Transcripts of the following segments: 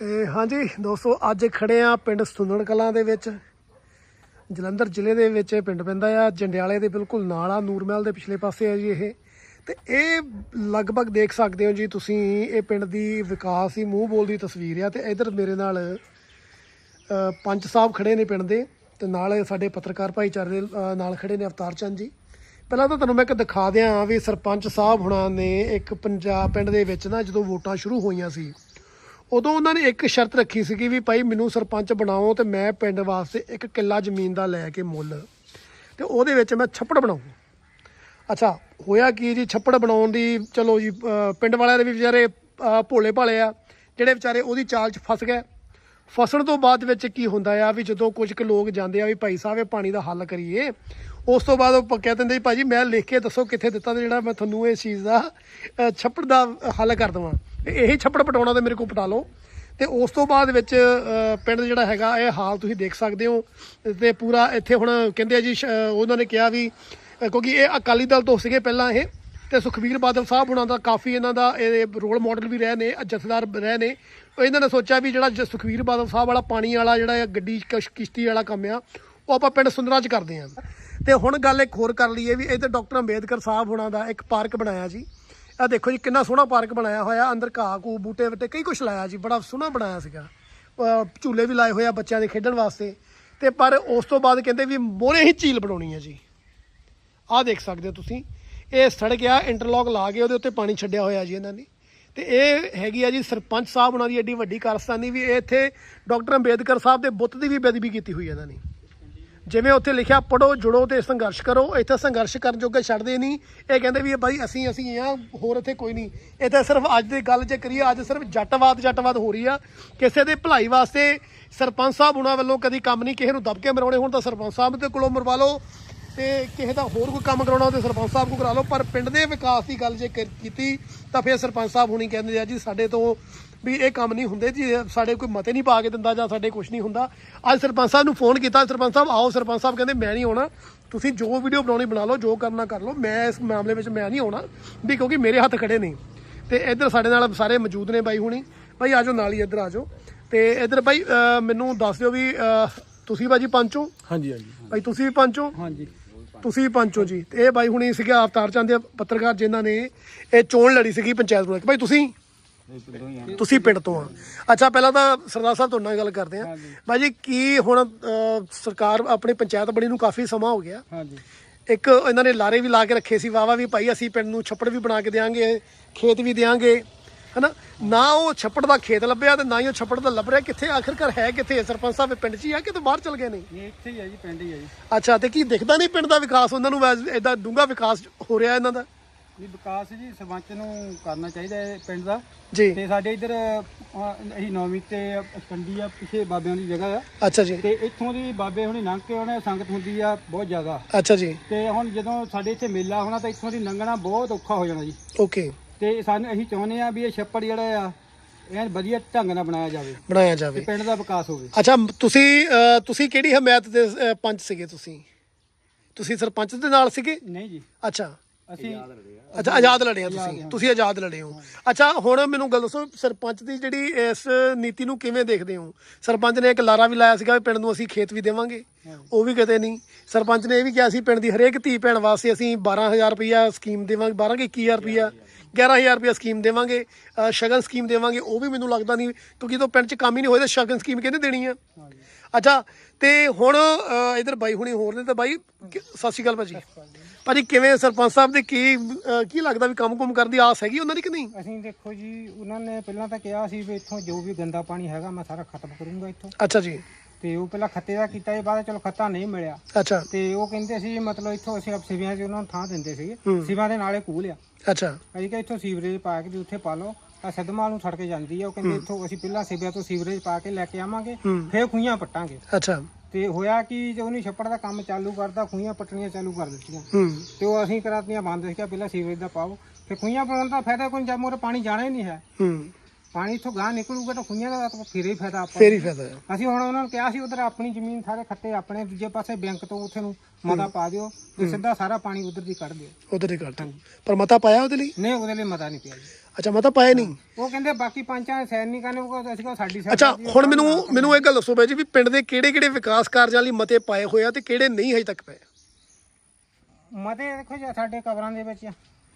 ਤੇ ਹਾਂਜੀ, ਦੋਸਤੋ, ਅੱਜ ਖੜੇ ਆ ਪਿੰਡ ਸੁੰਦੜ ਕਲਾਂ ਦੇ ਵਿੱਚ। ਜਲੰਧਰ ਜ਼ਿਲ੍ਹੇ ਦੇ ਵਿੱਚ ਇਹ ਪਿੰਡ ਪੈਂਦਾ ਆ। ਜੰਡਿਆਲੇ ਦੇ ਬਿਲਕੁਲ ਨਾਲ ਆ ਨੂਰਮਹਿਲ ਦੇ ਪਿਛਲੇ ਪਾਸੇ ਆ ਜੀ ਇਹ। ਤੇ ਇਹ ਲਗਭਗ ਦੇਖ ਸਕਦੇ ਹੋ ਜੀ ਤੁਸੀਂ, ਇਹ ਪਿੰਡ ਦੀ ਵਿਕਾਸ ਹੀ ਮੂੰਹ ਬੋਲ ਦੀ ਤਸਵੀਰ ਆ। ਤੇ ਇਧਰ ਮੇਰੇ ਨਾਲ ਪੰਚ ਸਾਹਿਬ ਖੜੇ ਨੇ ਪਿੰਡ ਦੇ। ਤੇ ਨਾਲ ਸਾਡੇ ਪੱਤਰਕਾਰ ਭਾਈਚਾਰੇ ਦੇ ਨਾਲ ਖੜੇ ਨੇ ਅਵਤਾਰ ਚੰਦ ਜੀ। ਪਹਿਲਾਂ ਤਾਂ ਤੁਹਾਨੂੰ ਮੈਂ ਇੱਕ ਦਿਖਾ ਦਿਆਂ ਵੀ ਸਰਪੰਚ ਸਾਹਿਬ ਹੁਣਾਂ ਨੇ ਇੱਕ ਪੰਜਾਬ ਪਿੰਡ ਦੇ ਵਿੱਚ ਨਾ ਜਦੋਂ ਵੋਟਾਂ ਸ਼ੁਰੂ ਹੋਈਆਂ ਸੀ ਉਦੋਂ ਉਹਨਾਂ ਨੇ ਇੱਕ ਸ਼ਰਤ ਰੱਖੀ ਸੀਗੀ ਵੀ ਭਾਈ ਮੈਨੂੰ ਸਰਪੰਚ ਬਣਾਓ ਤੇ ਮੈਂ ਪਿੰਡ ਵਾਸਤੇ ਇੱਕ ਕਿੱਲਾ ਜ਼ਮੀਨ ਦਾ ਲੈ ਕੇ ਮੁੱਲ ਤੇ ਉਹਦੇ ਵਿੱਚ ਮੈਂ ਛੱਪੜ ਬਣਾਉਂ। ਅੱਛਾ, ਹੋਇਆ ਕੀ ਜੀ? ਛੱਪੜ ਬਣਾਉਣ ਦੀ ਚਲੋ ਜੀ ਪਿੰਡ ਵਾਲਿਆਂ ਦੇ ਵੀ ਵਿਚਾਰੇ ਭੋਲੇ ਭਾਲੇ ਆ, ਜਿਹੜੇ ਵਿਚਾਰੇ ਉਹਦੀ ਚਾਲ 'ਚ ਫਸ ਗਏ। ਫਸਣ ਤੋਂ ਬਾਅਦ ਵਿੱਚ ਕੀ ਹੁੰਦਾ ਆ ਵੀ ਜਦੋਂ ਕੁਝ ਕੁ ਲੋਕ ਜਾਂਦੇ ਆ ਵੀ ਭਾਈ ਸਾਹਿਬ ਇਹ ਪਾਣੀ ਦਾ ਹੱਲ ਕਰੀਏ, ਉਸ ਤੋਂ ਬਾਅਦ ਉਹ ਪ- ਕਹਿ ਦਿੰਦੇ ਜੀ, ਭਾਜੀ, ਮੈਂ ਲਿਖ ਕੇ ਦੱਸੋ ਕਿੱਥੇ ਦਿੱਤਾ ਤੇ ਜਿਹੜਾ ਮੈਂ ਤੁਹਾਨੂੰ ਇਸ ਚੀਜ਼ ਦਾ ਛੱਪੜ ਦਾ ਹੱਲ ਕਰ ਦਵਾਂ। ਇਹੀ ਛੱਪੜ ਪਟਾਉਣਾ ਤੇ ਮੇਰੇ ਕੋਲ ਪਟਾ ਲਓ। ਤੇ ਉਸ ਤੋਂ ਬਾਅਦ ਵਿੱਚ ਪਿੰਡ ਜਿਹੜਾ ਹੈਗਾ, ਇਹ ਹਾਲ ਤੁਸੀਂ ਦੇਖ ਸਕਦੇ ਹੋ। ਤੇ ਪੂਰਾ ਇੱਥੇ ਹੁਣ ਕਹਿੰਦੇ ਆ ਜੀ, ਸ਼- ਉਹਨਾਂ ਨੇ ਕਿਹਾ ਵੀ ਕਿਉਂਕਿ ਇਹ ਅਕਾਲੀ ਦਲ ਤੋਂ ਸੀਗੇ ਪਹਿਲਾਂ ਇਹ। ਤੇ ਸੁਖਬੀਰ ਬਾਦਲ ਸਾਹਿਬ ਹੁਣਾਂ ਦਾ ਕਾਫੀ ਇਹਨਾਂ ਦਾ ਇਹ ਰੋਲ ਮਾਡਲ ਵੀ ਰਹੇ ਨੇ, ਜਥੇਦਾਰ ਰਹੇ ਨੇ। ਇਹਨਾਂ ਨੇ ਸੋਚਿਆ ਵੀ ਜਿਹੜਾ ਜ- ਸੁਖਬੀਰ ਬਾਦਲ ਸਾਹਿਬ ਵਾਲਾ ਪਾਣੀ ਵਾਲਾ ਜਿਹੜਾ ਇਹ ਗੱਡੀ ਕਸ਼- ਕਿਸ਼ਤੀ ਵਾਲਾ ਕੰਮ ਆ, ਉਹ ਆਪਾਂ ਪਿੰਡ ਸੁੰਦਰਾ ਚ ਕਰਦੇ ਹਾਂ ਤੇ ਹੁਣ ਗੱਲ ਇੱਕ ਹੋਰ ਕਰ ਲਈਏ ਵੀ ਇੱਥੇ ਡਾਕਟਰ ਅੰਬੇਦਕਰ ਸਾਹਿਬ ਹੁਣਾਂ ਦਾ ਇੱਕ ਪਾਰਕ ਬਣਾਇਆ ਜੀ। ਆ ਦੇਖੋ ਜੀ, ਕਿੰਨਾ ਸੋਹਣਾ ਪਾਰਕ ਬਣਾਇਆ ਹੋਇਆ, ਅੰਦਰ ਘਾਹ ਕੂ ਬੂਟੇ ਵਟੇ, ਕਈ ਕੁਝ ਲਾਇਆ ਜੀ, ਬੜਾ ਸੋਹਣਾ ਬਣਾਇਆ ਸੀਗਾ। ਝੂਲੇ ਵੀ ਲਾਏ ਹੋਏ ਆ ਬੱਚਿਆਂ ਦੇ ਖੇਡਣ ਵਾਸਤੇ। ਤੇ ਪਰ ਉਸ ਤੋਂ ਬਾਅਦ ਕਹਿੰਦੇ ਵੀ ਮੋਰੇ ਹੀ ਝੀਲ ਬਣਾਉਣੀ ਹੈ ਜੀ। ਆਹ ਦੇਖ ਸਕਦੇ ਹੋ ਤੁਸੀਂ, ਇਹ ਸੜਕ ਆ, ਇੰਟਰਲੌਕ ਲਾ ਕੇ ਉਹਦੇ ਉੱਤੇ ਪਾਣੀ ਛੱਡਿਆ ਹੋਇਆ ਜੀ ਇਹਨਾਂ ਨੇ। ਤੇ ਇਹ ਹੈਗੀ ਆ ਜੀ ਸਰਪੰਚ ਸਾਹਿਬ ਉਹਨਾਂ ਦੀ ਐਡੀ ਵੱਡੀ ਕਾਰਸਤਾਨੀ ਵੀ ਇਹ ਇੱਥੇ ਡਾਕਟਰ ਅੰਬੇਦਕਰ ਸਾਹਿਬ ਦੇ ਬੁੱਤ ਦੀ ਵੀ ਬੇਦਬੀ ਕੀਤੀ ਹੋਈ ਇਹਨਾਂ ਨੇ। ਜਿਵੇਂ ਉੱਥੇ ਲਿਖਿਆ ਪੜੋ ਜੁੜੋ ਤੇ ਸੰਘਰਸ਼ ਕਰੋ। ਇੱਥੇ ਸੰਘਰਸ਼ ਕਰਨ ਜੋਗੇ ਛੱਡਦੇ ਨਹੀਂ। ਇਹ ਕਹਿੰਦੇ ਵੀ ਇਹ ਬਾਈ, ਅਸੀਂ ਅਸੀਂ ਆ, ਹੋਰ ਇੱਥੇ ਕੋਈ ਨਹੀਂ। ਇੱਥੇ ਸਿਰਫ ਅੱਜ ਦੀ ਗੱਲ ਜੇ ਕਰੀਏ, ਅੱਜ ਸਿਰਫ ਜੱਟਵਾਦ ਜੱਟਵਾਦ ਹੋ ਰਹੀ ਆ। ਕਿਸੇ ਦੇ ਭਲਾਈ ਵਾਸਤੇ ਸਰਪੰਚ ਸਾਹਿਬ ਉਹਨਾਂ ਵੱਲੋਂ ਕਦੀ ਕੰਮ ਨਹੀਂ, ਕਿਸੇ ਨੂੰ ਦਬਕੇ ਮਰਾਉਣੇ ਹੁਣ ਤਾਂ ਸਰਪੰਚ ਸਾਹਿਬ ਦੇ ਕੋਲੋਂ ਮਰਵਾ ਲਓ ਤੇ ਕਿਸੇ ਦਾ ਹੋਰ ਕੋਈ ਕੰਮ ਕਰਾਉਣਾ ਤੇ ਸਰਪੰਚ ਸਾਹਿਬ ਕੋਲ ਕਰਾ ਲਓ। ਪਰ ਪਿੰਡ ਦੇ ਵਿਕਾਸ ਦੀ ਗੱਲ ਜੇ ਕਰ- ਕੀਤੀ ਤਾਂ ਫਿਰ ਸਰਪੰਚ ਸਾਹਿਬ ਹੁਣੀ ਕਹਿੰਦੇ ਆ ਜੀ, ਸਾਡੇ ਤੋਂ ਵੀ ਇਹ ਕੰਮ ਨਹੀਂ ਹੁੰਦੇ ਜੀ ਸਾਡੇ ਕੋਈ ਮਤੇ ਨਹੀਂ ਪਾ ਕੇ ਦਿੰਦਾ ਜਾਂ ਸਾਡੇ ਕੁਝ ਨਹੀਂ ਹੁੰਦਾ। ਅੱਜ ਸਰਪੰਚ ਸਾਹਿਬ ਨੂੰ ਫੋਨ ਕੀਤਾ ਸਰਪੰਚ ਸਾਹਿਬ ਆਓ ਸਰਪੰਚ ਸਾਹਿਬ ਕਹਿੰਦੇ ਮੈਂ ਨਹੀਂ ਆਉਣਾ। ਤੁਸੀਂ ਜੋ ਵੀਡੀਓ ਬਣਾਉਣੀ ਬਣਾ ਲਓ ਜੋ ਕਰਨਾ ਕਰ ਲਓ। ਮੈਂ ਇਸ ਮਾਮਲੇ ਵਿੱਚ ਮੈਂ ਨਹੀਂ ਆਉਣਾ ਵੀ ਕਿਉਂਕਿ ਮੇਰੇ ਹੱਥ ਖੜੇ ਨਹੀਂ। ਤੇ ਇੱਧਰ ਸਾਡੇ ਨਾਲ ਸਾਰੇ ਮੌਜੂਦ ਨੇ ਬਾਈ ਹੁਣੀ। ਬਾਈ ਆਜੋ ਨਾਲ ਹੀ ਇੱਧਰ ਆਜੋ ਤੇ ਇੱਧਰ ਬਾਈ ਮੈਨੂੰ ਦੱਸ ਦਿਓ ਵੀ ਤੁਸੀਂ ਬਾਜੀ ਪੰਚੋ ਹਾਂਜੀ ਹਾਂਜੀ। ਬਾਈ ਤੁਸੀਂ ਵੀ ਪੰਚੋ ਹਾਂਜੀ। ਤੁਸੀਂ ਵੀ ਪੰਚੋ ਜੀ। ਤੇ ਇਹ ਬਾਈ ਹੁਣੀ ਸੀਗੇ ਅਵਤਾਰ ਚੰਦ ਦੇ ਪੱਤਰਕਾਰ ਜਿਨ੍ਹਾਂ ਨੇ ਇਹ ਚੋਣ ਲੜੀ ਸੀਗੀ ਪੰਚਾਇਤ ਬਲਾਕ ਬਾਈ ਤੁਸੀਂ? ਤੁਸੀਂ ਪਿੰਡ ਤੋਂ ਆ। ਅੱਛਾ ਪਹਿਲਾਂ ਤਾਂ ਸਰਦਾਰ ਸਾਹਿਬ ਤੁਹਾਡੇ ਨਾਲ ਗੱਲ ਕਰਦੇ ਆ ਬਾਈ ਜੀ ਕੀ ਹੁਣ ਅਹ, ਸਰਕਾਰ ਆਪਣੀ ਪੰਚਾਇਤ ਬਣੀ ਨੂੰ ਕਾਫੀ ਸਮਾਂ ਹੋ ਗਿਆ। ਹਾਂਜੀ। ਇੱਕ ਇਹਨਾਂ ਨੇ ਲਾਰੇ ਵੀ ਲਾ ਕੇ ਰੱਖੇ ਸੀ ਵਾਵਾ ਵੀ ਭਾਈ ਅਸੀਂ ਪਿੰਡ ਨੂੰ ਛੱਪੜ ਵੀ ਬਣਾ ਕੇ ਦੇਾਂਗੇ ਖੇਤ ਵੀ ਦੇਾਂਗੇ ਹਨਾ? ਨਾ ਉਹ ਛੱਪੜ ਦਾ ਖੇਤ ਲੱਭਿਆ ਤੇ ਨਾ ਹੀ ਉਹ ਛੱਪੜ ਦਾ ਲੱਭ ਰਿਹਾ। ਕਿੱਥੇ ਆਖਿਰਕਾਰ ਹੈ ਕਿੱਥੇ? ਸਰਪੰਚ ਸਾਹਿਬ ਇਹ ਪਿੰਡ 'ਚ ਹੀ ਆ ਕਿ ਤੇ ਬਾਹਰ ਚਲ ਗਏ ਨੇ? ਇਹ ਇੱਥੇ ਹੀ ਆ ਜੀ ਪਿੰਡ ਹੀ ਆ ਜੀ। ਅੱਛਾ ਤੇ ਕੀ ਦਿਖਦਾ ਨਹੀਂ ਪਿੰਡ ਦਾ ਵਿਕਾਸ? ਉਹਨਾਂ ਨੂੰ ਐਦਾਂ ਡੂੰਘਾ ਵਿਕਾਸ ਹੋ ਰਿਹਾ ਇਹਨਾਂ ਦਾ? ਇਹ ਵਿਕਾਸ ਜੀ ਸਰਪੰਚ ਨੂੰ ਕਰਨਾ ਚਾਹੀਦਾ ਹੈ ਪਿੰਡ ਦਾ। ਜੀ। ਤੇ ਸਾਡੇ ਇੱਧਰ ਅਸੀਂ ਨੌਵੀਂ ਤੇ ਅਸਕੰਡੀ ਆ ਪਿਛੇ ਬਾਬਿਆਂ ਦੀ ਜਗ੍ਹਾ ਆ। ਅੱਛਾ ਜੀ। ਤੇ ਇੱਥੋਂ ਦੀ ਬਾਬੇ ਹੁਣੇ ਲੰਘ ਕੇ ਉਹਨੇ ਸੰਗਤ ਹੁੰਦੀ ਆ ਬਹੁਤ ਜ਼ਿਆਦਾ। ਅੱਛਾ ਜੀ। ਤੇ ਹੁਣ ਜਦੋਂ ਸਾਡੇ ਇੱਥੇ ਮੇਲਾ ਹੋਣਾ ਤਾਂ ਇੱਥੋਂ ਦੀ ਲੰਘਣਾ ਬਹੁਤ ਔਖਾ ਹੋ ਜਾਣਾ ਜੀ। ਓਕੇ। ਤੇ ਸਾਨੂੰ ਅਸੀਂ ਚਾਹੁੰਦੇ ਆ ਵੀ ਇਹ ਛੱਪੜ ਜਿਹੜਾ ਆ ਇਹ ਵਧੀਆ ਢੰਗ ਨਾਲ ਬਣਾਇਆ ਜਾਵੇ। ਬਣਾਇਆ ਜਾਵੇ। ਪਿੰਡ ਦਾ ਵਿਕਾਸ ਹੋਵੇ। ਅੱਛਾ ਤੁਸੀਂ ਤੁਸੀਂ ਕਿਹੜੀ ਹਮਾਇਤ ਦੇ ਪੰਚ ਸੀਗੇ ਤੁਸੀਂ? ਤੁਸੀਂ ਸਰਪੰਚ ਦੇ ਨਾਲ ਸੀਗੇ? ਨਹੀਂ ਜੀ। ਅੱਛਾ। ਅਸੀਂ ਅੱਛਾ ਆਜ਼ਾਦ ਲੜੇ ਆ ਤੁਸੀਂ। ਤੁਸੀਂ ਆਜ਼ਾਦ ਲੜੇ ਹੋ। ਅੱਛਾ ਹੁਣ ਮੈਨੂੰ ਗੱਲ ਦੱਸੋ ਸਰਪੰਚ ਦੀ ਜਿਹੜੀ ਇਸ ਨੀਤੀ ਨੂੰ ਕਿਵੇਂ ਦੇਖਦੇ ਹੋ? ਸਰਪੰਚ ਨੇ ਇੱਕ ਲਾਰਾ ਵੀ ਲਾਇਆ ਸੀਗਾ ਵੀ ਪਿੰਡ ਨੂੰ ਅਸੀਂ ਖੇਤ ਵੀ ਦੇਵਾਂਗੇ। ਉਹ ਵੀ ਕਿਤੇ ਨਹੀਂ। ਸਰਪੰਚ ਨੇ ਇਹ ਵੀ ਕਿਹਾ ਸੀ ਪਿੰਡ ਦੀ ਹਰੇਕ ਧੀ ਭੈਣ ਵਾਸਤੇ ਅਸੀਂ 12000 ਰੁਪਇਆ ਸਕੀਮ ਦੇਵਾਂਗੇ 12 ਕਿ 21000 ਰੁਪਇਆ 11000 ਰੁਪਇਆ ਸਕੀਮ ਦੇਵਾਂਗੇ ਸ਼ਗਨ ਸਕੀਮ ਦੇਵਾਂਗੇ। ਉਹ ਵੀ ਮੈਨੂੰ ਲੱਗਦਾ ਨਹੀਂ ਕਿਉਂਕਿ ਜਦੋਂ ਪਿੰਡ 'ਚ ਕੰਮ ਹੀ ਨਹੀਂ ਹੋਇਆ ਤਾਂ ਸ਼ਗਨ ਸਕੀਮ ਕਿਹਨੇ ਦੇਣੀ ਆ? ਅੱਛਾ ਤੇ ਹੁਣ ਇੱਧਰ ਬਾਈ ਹੁਣੀ ਹੋਰ ਨੇ ਤਾਂ ਬਾਈ ਕਿ- ਸਤਿ ਸ਼੍ਰੀ ਅਕਾਲ ਭਾਜੀ। ਭਾਜੀ ਕਿਵੇਂ ਸਰਪੰਚ ਸਾਹਿਬ ਦੇ ਕੀ ਕੀ ਲੱਗਦਾ ਵੀ ਕੰਮ-ਕੁਮ ਕਰਨ ਦੀ ਆਸ ਹੈਗੀ ਉਹਨਾਂ ਦੀ ਕਿ ਨਹੀਂ? ਅਸੀਂ ਦੇਖੋ ਜੀ ਉਹਨਾਂ ਨੇ ਪਹਿਲਾਂ ਤਾਂ ਕਿਹਾ ਸੀ ਵੀ ਇੱਥੋਂ ਜੋ ਵੀ ਗੰਦਾ ਪਾਣੀ ਹੈਗਾ ਮੈਂ ਸਾਰਾ ਖਤਮ ਕਰੂੰਗਾ ਇੱਥੋਂ। ਅੱਛਾ ਜੀ। ਤੇ ਉਹ ਪਹਿਲਾਂ ਖੱਤੇ ਦਾ ਕੀਤਾ ਜੀ ਬਾਅਦ ਚਲੋ ਖੱਤਾ ਨਹੀਂ ਮਿਲਿਆ। ਅੱਛਾ। ਤੇ ਉਹ ਕਹਿੰਦੇ ਸੀ ਮਤਲਬ ਇੱਥੋਂ ਅਸੀਂ ਆਪ ਸਿਵਿਆਂ 'ਚ ਉਹਨਾਂ ਨੂੰ ਥਾਂ ਦਿੰਦੇ ਸੀਗੇ। ਹੂੰ। ਸਿਵਿਆਂ ਦੇ ਨਾਲੇ ਕੂਲ ਆ। ਅੱਛਾ। ਅਸੀਂ ਕਿਹਾ ਇੱਥੋਂ ਸੀਵਰੇਜ ਪਾ ਕੇ ਵੀ ਉੱਥੇ ਪਾ ਲਓ। ਆ ਸਦਮਾਲ ਨੂੰ ਛੱਡ ਕੇ ਜਾਂਦੀ ਆ ਉਹ ਕਹਿੰਦੇ ਇੱਥੋਂ ਅਸੀਂ ਪਹਿਲਾਂ ਸਿਵਿਆਂ ਤੋਂ ਸੀਵਰੇਜ ਪਾ ਕੇ ਲੈ ਕੇ ਆਵਾਂਗੇ। ਫੇਰ ਖੂਹੀਆਂ ਪੱਟਾਂਗੇ। ਅੱਛਾ। ਤੇ ਹੋਇਆ ਕਿ ਜੇ ਉਹਨੇ ਛੱਪੜ ਦਾ ਕੰਮ ਚਾਲੂ ਕਰਦਾ ਖੂਹੀਆਂ ਪੱਟਣੀਆਂ ਚਾਲੂ ਕਰ ਦਿੱਤੀਆਂ। ਤੇ ਉਹ ਅਸੀਂ ਕਰਾਤੀਆਂ ਬੰਦ ਸੀ ਕਿ ਪਹਿਲਾਂ ਸੀਵਰੇਜ ਦਾ ਪਾਓ। ਫੇ ਖੂਹੀਆਂ ਪਾਉਣ ਦਾ ਫਾਇਦਾ ਕੋਈ ਜਦ ਮੋਰੇ ਪਾਣੀ ਜਾਣਾ ਹੀ ਨਹੀਂ ਹੈ। ਪਾਣੀ ਇੱਥੋਂ ਗਾਂ ਨਿਕਲੂਗਾ ਤਾਂ ਖੁਈਆਂ ਦਾ ਤਾਂ ਫੇਰ ਹੀ ਫਾਇਦਾ ਆਪਾਂ ਫੇਰ ਹੀ ਫਾਇਦਾ ਅਸੀਂ ਹੁਣ ਉਹਨਾਂ ਨੂੰ ਕਿਹਾ ਸੀ ਉਧਰ ਆਪਣੀ ਜ਼ਮੀਨ ਸਾਰੇ ਖੱਤੇ ਆਪਣੇ ਦੂਜੇ ਪਾਸੇ ਬੈਂਕ ਤੋਂ ਉੱਥੇ ਨੂੰ ਮਤਾ ਪਾ ਦਿਓ ਤੇ ਸਿੱਧਾ ਸਾਰਾ ਪਾਣੀ ਉਧਰ ਦੀ ਕੱਢ ਦਿਓ। ਉਧਰ ਹੀ ਕੱਟ ਪਰ ਮਤਾ ਪਾਇਆ ਉਹਦੇ ਲਈ? ਨਹੀਂ ਉਹਦੇ ਲਈ ਮਤਾ ਨਹੀਂ ਪਿਆ ਅੱਛਾ ਮਤਾ ਪਾਇਆ ਨਹੀਂ। ਉਹ ਕਹਿੰਦੇ ਬਾਕੀ ਪੰਚਾਂ ਨੇ ਨਹੀਂ ਕਰਨੇ ਉਹ ਅਸੀਂ ਕੋ ਸਾਡੀ side ਅੱਛਾ ਦੀ। ਹੁਣ ਮੈਨੂੰ ਮੈਨੂੰ ਇਹ ਗੱਲ ਦੱਸੋ ਬਾਈ ਜੀ ਵੀ ਪਿੰਡ ਦੇ ਕਿਹੜੇ ਕਿਹੜੇ ਵਿਕਾਸ ਕਾਰਜਾਂ ਲਈ ਮਤੇ ਪਾਏ ਹੋਏ ਆ ਤੇ ਕਿਹੜੇ ਨਹੀਂ ਹਜੇ ਤੱਕ ਪਏ? ਮਤੇ ਦੇਖੋ ਜੀ ਸਾਡੇ ਕਬਰਾਂ ਦੇ ਵਿੱਚ।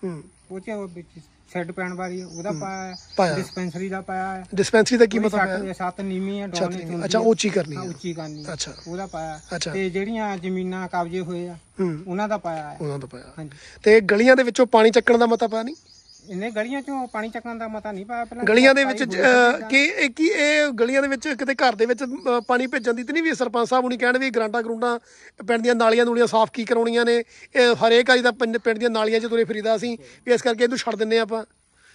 ਹੂੰ। ਉਹ ਚ ਉਹ ਵਿੱਚ ਸ਼ੈੱਡ ਪੈਣ ਵਾਲੀ ਉਹਦਾ ਪਾਇਆ। ਪਾਇਆ। ਡਿਸਪੈਂਸਰੀ ਦਾ ਪਾਇਆ ਹੈ। ਡਿਸਪੈਂਸਰੀ ਦਾ ਕੀ ਮਤਾ ਪਾਇਆ ਸੱਤ ਨੀਵੀਂ ਡਾਉਨ ਛੱਤ ਅੱਛਾ ਉੱਚੀ ਕਰਨੀ ਹਾਂ, ਹੈ। ਉੱਚੀ ਕਰਨੀ ਆ। ਅੱਛਾ। ਉਹਦਾ ਪਾਇਆ ਅੱਛਾ। ਤੇ ਜਿਹੜੀਆਂ ਜ਼ਮੀਨਾਂ ਕਬਜ਼ੇ ਹੋਏ ਆ ਹੂੰ। ਉਹਨਾਂ ਦਾ ਪਾਇਆ ਹੈ। ਉਹਨਾਂ ਦਾ ਪਾਇਆ। ਹਾਂਜੀ। ਤੇ ਗਲੀਆਂ ਦੇ ਵਿੱਚੋਂ ਪਾਣੀ ਚੱਕਣ ਦਾ ਮਤਾ ਪਾਇਆ ਨਹੀਂ? ਇਹਨੇ ਗਲੀਆਂ ਚੋਂ ਪਾਣੀ ਚੱਕਣ ਦਾ ਮਤਾ ਨਹੀਂ ਪਾਇਆ ਪਹਿਲਾਂ। ਗਲੀਆਂ ਦੇ ਵਿੱਚ ਅਹ, ਕੀ ਇਹ ਕੀ ਇਹ ਗਲੀਆਂ ਦੇ ਵਿੱਚ ਕਿਤੇ ਘਰ ਦੇ ਵਿੱਚ ਅਹ, ਪਾਣੀ ਭੇਜਣ ਦੀ ਤੇ ਨਹੀਂ ਵੀ ਸਰਪੰਚ ਸਾਹਿਬ ਹੁਣੀ ਕਹਿਣ ਵੀ ਗਰਾਂਟਾਂ ਗਰੂੰਟਾਂ ਪਿੰਡ ਦੀਆਂ ਨਾਲੀਆਂ ਨੂਲੀਆਂ ਸਾਫ਼ ਕੀ ਕਰਾਉਣੀਆਂ ਨੇ? ਇਹ ਹਰੇਕ ਵਾਰੀ ਦਾ ਪਿੰਡ ਪਿੰਡ ਦੀਆਂ ਨਾਲੀਆਂ 'ਚ ਤੁਰੇ ਫਿਰੀਦਾ ਅਸੀਂ ਵੀ ਇਸ ਕਰਕੇ ਇਹਨੂੰ ਛੱਡ ਦਿੰਨੇ ਆਪਾਂ।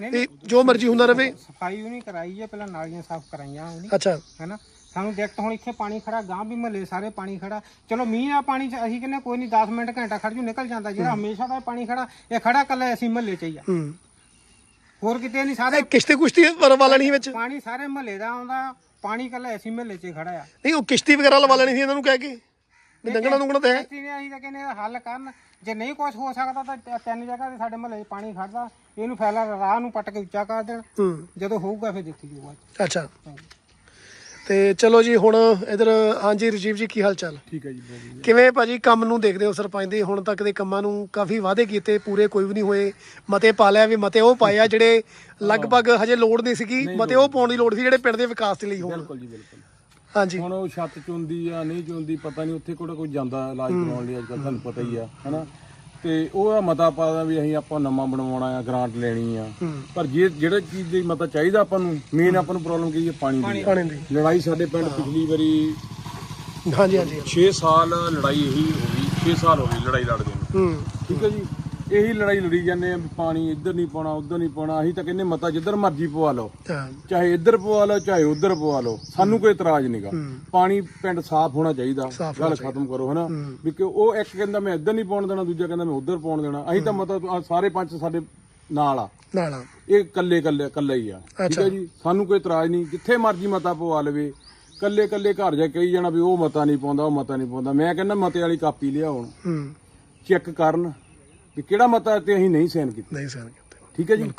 ਨਹੀਂ, ਵੀ ਜੋ ਮਰਜ਼ੀ ਹੁੰਦਾ ਰਵੇ। ਸਫ਼ਾਈ ਉਹਨੇ ਕਰਾਈ ਹੈ ਪਹਿਲਾਂ ਨਾਲੀਆਂ ਸਾਫ਼ ਕਰਾਈਆਂ ਉਹਨੇ ਅੱਛਾ। ਹੈਨਾ? ਸਾਨੂੰ ਡਾਇਰੈਕਟ ਹੁਣ ਇੱਥੇ ਪਾਣੀ ਖੜਾ ਗਾਂ ਵੀ ਮਹੱਲੇ ਸਾਰੇ ਪਾਣੀ ਖੜਾ। ਚਲੋ ਮੀਂਹ ਆ ਪਾਣੀ ਚ ਅਸੀਂ ਕਹਿੰਦੇ ਕੋਈ ਨਹੀਂ 10 ਮਿੰਟ ਘੰਟਾ ਖੜ ਜੂ ਨਿਕਲ ਜਾਂਦਾ। ਜਿਹੜਾ ਹਮੇਸ਼ਾ ਦਾ ਪਾਣੀ ਖੜਾ ਇਹ ਖੜਾ ਕੱਲਾ ਅਸੀਂ ਮਹੱਲੇ ਚ ਹੀ ਆ। ਹੂੰ। ਹੋਰ ਕਿਤੇ ਨਹੀਂ ਸਾਰੇ ਕਿਸ਼ਤੀ ਕੁਸ਼ਤੀ ਵਾਲਾ ਨਹੀਂ ਵਿੱਚ। ਪਾਣੀ ਸਾਰੇ ਮਹੱਲੇ ਦਾ ਆਉਂਦਾ ਪਾਣੀ ਕੱਲਾ ਅਸੀਂ ਮਹੱਲੇ ਚ ਖੜਾ ਆ। ਨਹੀਂ ਉਹ ਕਿਸ਼ਤੀ ਵਗੈਰਾ ਲਵਾ ਲੈਣੀ ਸੀ ਇਹਨਾਂ ਨੂੰ ਕਹਿ ਕੇ? ਵੀ ਲੰਘਣਾ ਲੰਘਣਾ ਤਾਂ ਹੈ। ਅਸੀਂ ਨੇ ਅਸੀਂ ਤਾਂ ਕਹਿੰਦੇ ਇਹਦਾ ਹੱਲ ਕਰਨ। ਜੇ ਨਹੀਂ ਕੁਝ ਹੋ ਸਕਦਾ ਤਾਂ ਤ- ਤਿੰਨ ਜਗ੍ਹਾ ਤੇ ਸਾਡੇ ਮਹੱਲੇ 'ਚ ਪਾਣੀ ਖੜਦਾ। ਇਹਨੂੰ ਫੈਲਾ ਰਾਹ ਨੂੰ ਪੱਟ ਕੇ ਉੱਚਾ ਕਰ ਦੇਣ। ਜਦੋਂ ਹੋਊਗਾ ਫਿਰ ਦੇਖੀ ਜਾਊਗਾ ਅੱਛਾ। ਤੇ ਚਲੋ ਜੀ ਹੁਣ ਇਧਰ ਹਾਂਜੀ ਰਜੀਵ ਜੀ ਕੀ ਹਾਲ ਚਾਲ ਠੀਕ ਹੈ ਜੀ ਬਹੁਤ ਕਿਵੇਂ ਭਾਜੀ ਕੰਮ ਨੂੰ ਦੇਖਦੇ ਹੋ ਸਰਪੰਚ ਦੇ? ਹੁਣ ਤੱਕ ਦੇ ਕੰਮਾਂ ਨੂੰ ਕਾਫੀ ਵਾਅਦੇ ਕੀਤੇ ਪੂਰੇ ਕੋਈ ਵੀ ਨਹੀਂ ਹੋਏ। ਮਤੇ ਪਾ ਲਿਆ ਵੀ ਮਤੇ ਉਹ ਪਾਏ ਆ ਜਿਹੜੇ ਲਗਭਗ ਹਜੇ ਲੋੜ ਨਹੀਂ ਸੀਗੀ ਮਤੇ ਉਹ ਪਾਉਣ ਦੀ ਲੋੜ ਸੀ ਜਿਹੜੇ ਪਿੰਡ ਦੇ ਵਿਕਾਸ ਦੇ ਲਈ ਹੋਣ। ਬਿਲਕੁਲ ਜੀ ਬਿਲਕੁਲ। ਹਾਂਜੀ। ਹੁਣ ਉਹ ਛੱਤ ਚੁੰਦੀ ਆ ਨਹੀਂ ਚੁੰਦੀ ਪਤਾ ਨਹੀਂ ਉੱਥੇ ਕੋੜਾ ਕੋਈ ਜਾਂਦਾ ਇਲਾਜ ਕਰਾਉਣ ਲਈ ਅੱਜਕੱਲ ਤੁਹਾਨੂੰ ਪਤਾ ਹੀ ਆ ਹਨਾ? ਤੇ ਉਹ ਆ ਮਤਾ ਪਾਦਾ ਵੀ ਅਸੀਂ ਆਪਾਂ ਨਵਾਂ ਬਣਵਾਉਣਾ ਆ ਗ੍ਰਾਂਟ ਲੈਣੀ ਆ। ਪਰ ਜੇ ਜਿਹੜਾ ਚੀਜ਼ ਦੀ ਮਤਾ ਚਾਹੀਦਾ ਆਪਾਂ ਨੂੰ ਮੇਨ ਆਪਾਂ ਨੂੰ ਪ੍ਰੋਬਲਮ ਕੀ ਹੈ? ਪਾਣੀ ਦੀ। ਲੜਾਈ ਸਾਡੇ ਪਿੰਡ ਪਿਛਲੀ ਵਾਰੀ ਹਾਂਜੀ ਹਾਂਜੀ। 6 ਸਾਲ ਲੜਾਈ ਇਹੀ ਹੋ ਗਈ 6 ਸਾਲ ਹੋ ਗਏ ਲੜਾਈ ਲੜਦੇ ਨੂੰ। ਹੂੰ। ਠੀਕ ਹੈ ਜੀ? ਇਹੀ ਲੜਾਈ ਲੜੀ ਜਾਂਦੇ ਆ ਵੀ ਪਾਣੀ ਇੱਧਰ ਨਹੀਂ ਪਾਉਣਾ ਉੱਧਰ ਨਹੀਂ ਪਾਉਣਾ ਅਸੀਂ ਤਾਂ ਕਹਿੰਦੇ ਮਤਾ ਜਿੱਧਰ ਮਰਜ਼ੀ ਪਵਾ ਲਓ। ਹਾਂ ਚਾਹੇ ਇੱਧਰ ਪਵਾ ਲਓ ਚਾਹੇ ਉੱਧਰ ਪਵਾ ਲਓ ਸਾਨੂੰ ਕੋਈ ਇਤਰਾਜ਼ ਨਹੀਂਗਾ ਪਾਣੀ ਪਿੰਡ ਸਾਫ਼ ਹੋਣਾ ਚਾਹੀਦਾ ਗੱਲ ਖਤਮ ਕਰੋ ਹਨਾ? ਵੀ ਕਿ ਉਹ ਇੱਕ ਕਹਿੰਦਾ ਮੈਂ ਇੱਧਰ ਨਹੀਂ ਪਾਉਣ ਦੇਣਾ ਦੂਜਾ ਕਹਿੰਦਾ ਮੈਂ ਉੱਧਰ ਪਾਉਣ ਦੇਣਾ। ਅਸੀਂ ਤਾਂ ਆਹ ਸਾਰੇ ਪੰਚ ਸਾਡੇ ਨਾਲ ਆ। ਨਾਲਾ ਇਹ ਕੱਲੇ ਕੱਲੇ ਕੱਲਾ ਹੀ ਆ। ਠੀਕ। ਹੈ ਜੀ? ਸਾਨੂੰ ਕੋਈ ਇਤਰਾਜ਼ ਨਹੀਂ। ਜਿੱਥੇ ਮਰਜ਼ੀ ਮਤਾ ਪਵਾ ਲਵੇ। ਕੱਲੇ ਕੱਲੇ ਘਰ ਜਾ ਕੇ ਕਹੀ ਜਾਣਾ ਵੀ ਉਹ ਮਤਾ ਨਹੀਂ ਪਾਉਂਦਾ ਉਹ ਮਤਾ ਨਹੀਂ ਪਾਉਂਦਾ। ਮੈਂ ਕਹਿੰਦਾ ਮਤੇ ਵਾਲੀ ਕਾਪੀ ਲਿਆਉਣ ਹੂੰ। ਚੈੱਕ ਕਰਨ। ਕਿ ਕਿਹੜਾ ਮਤਾ ਤੇ ਅਸੀਂ ਨਹੀਂ ਸਾਈਨ ਕੀਤਾ। ਨਹੀਂ ਸਰ ਕਰਦੇ ਠੀਕ ਹੈ ਜੀ?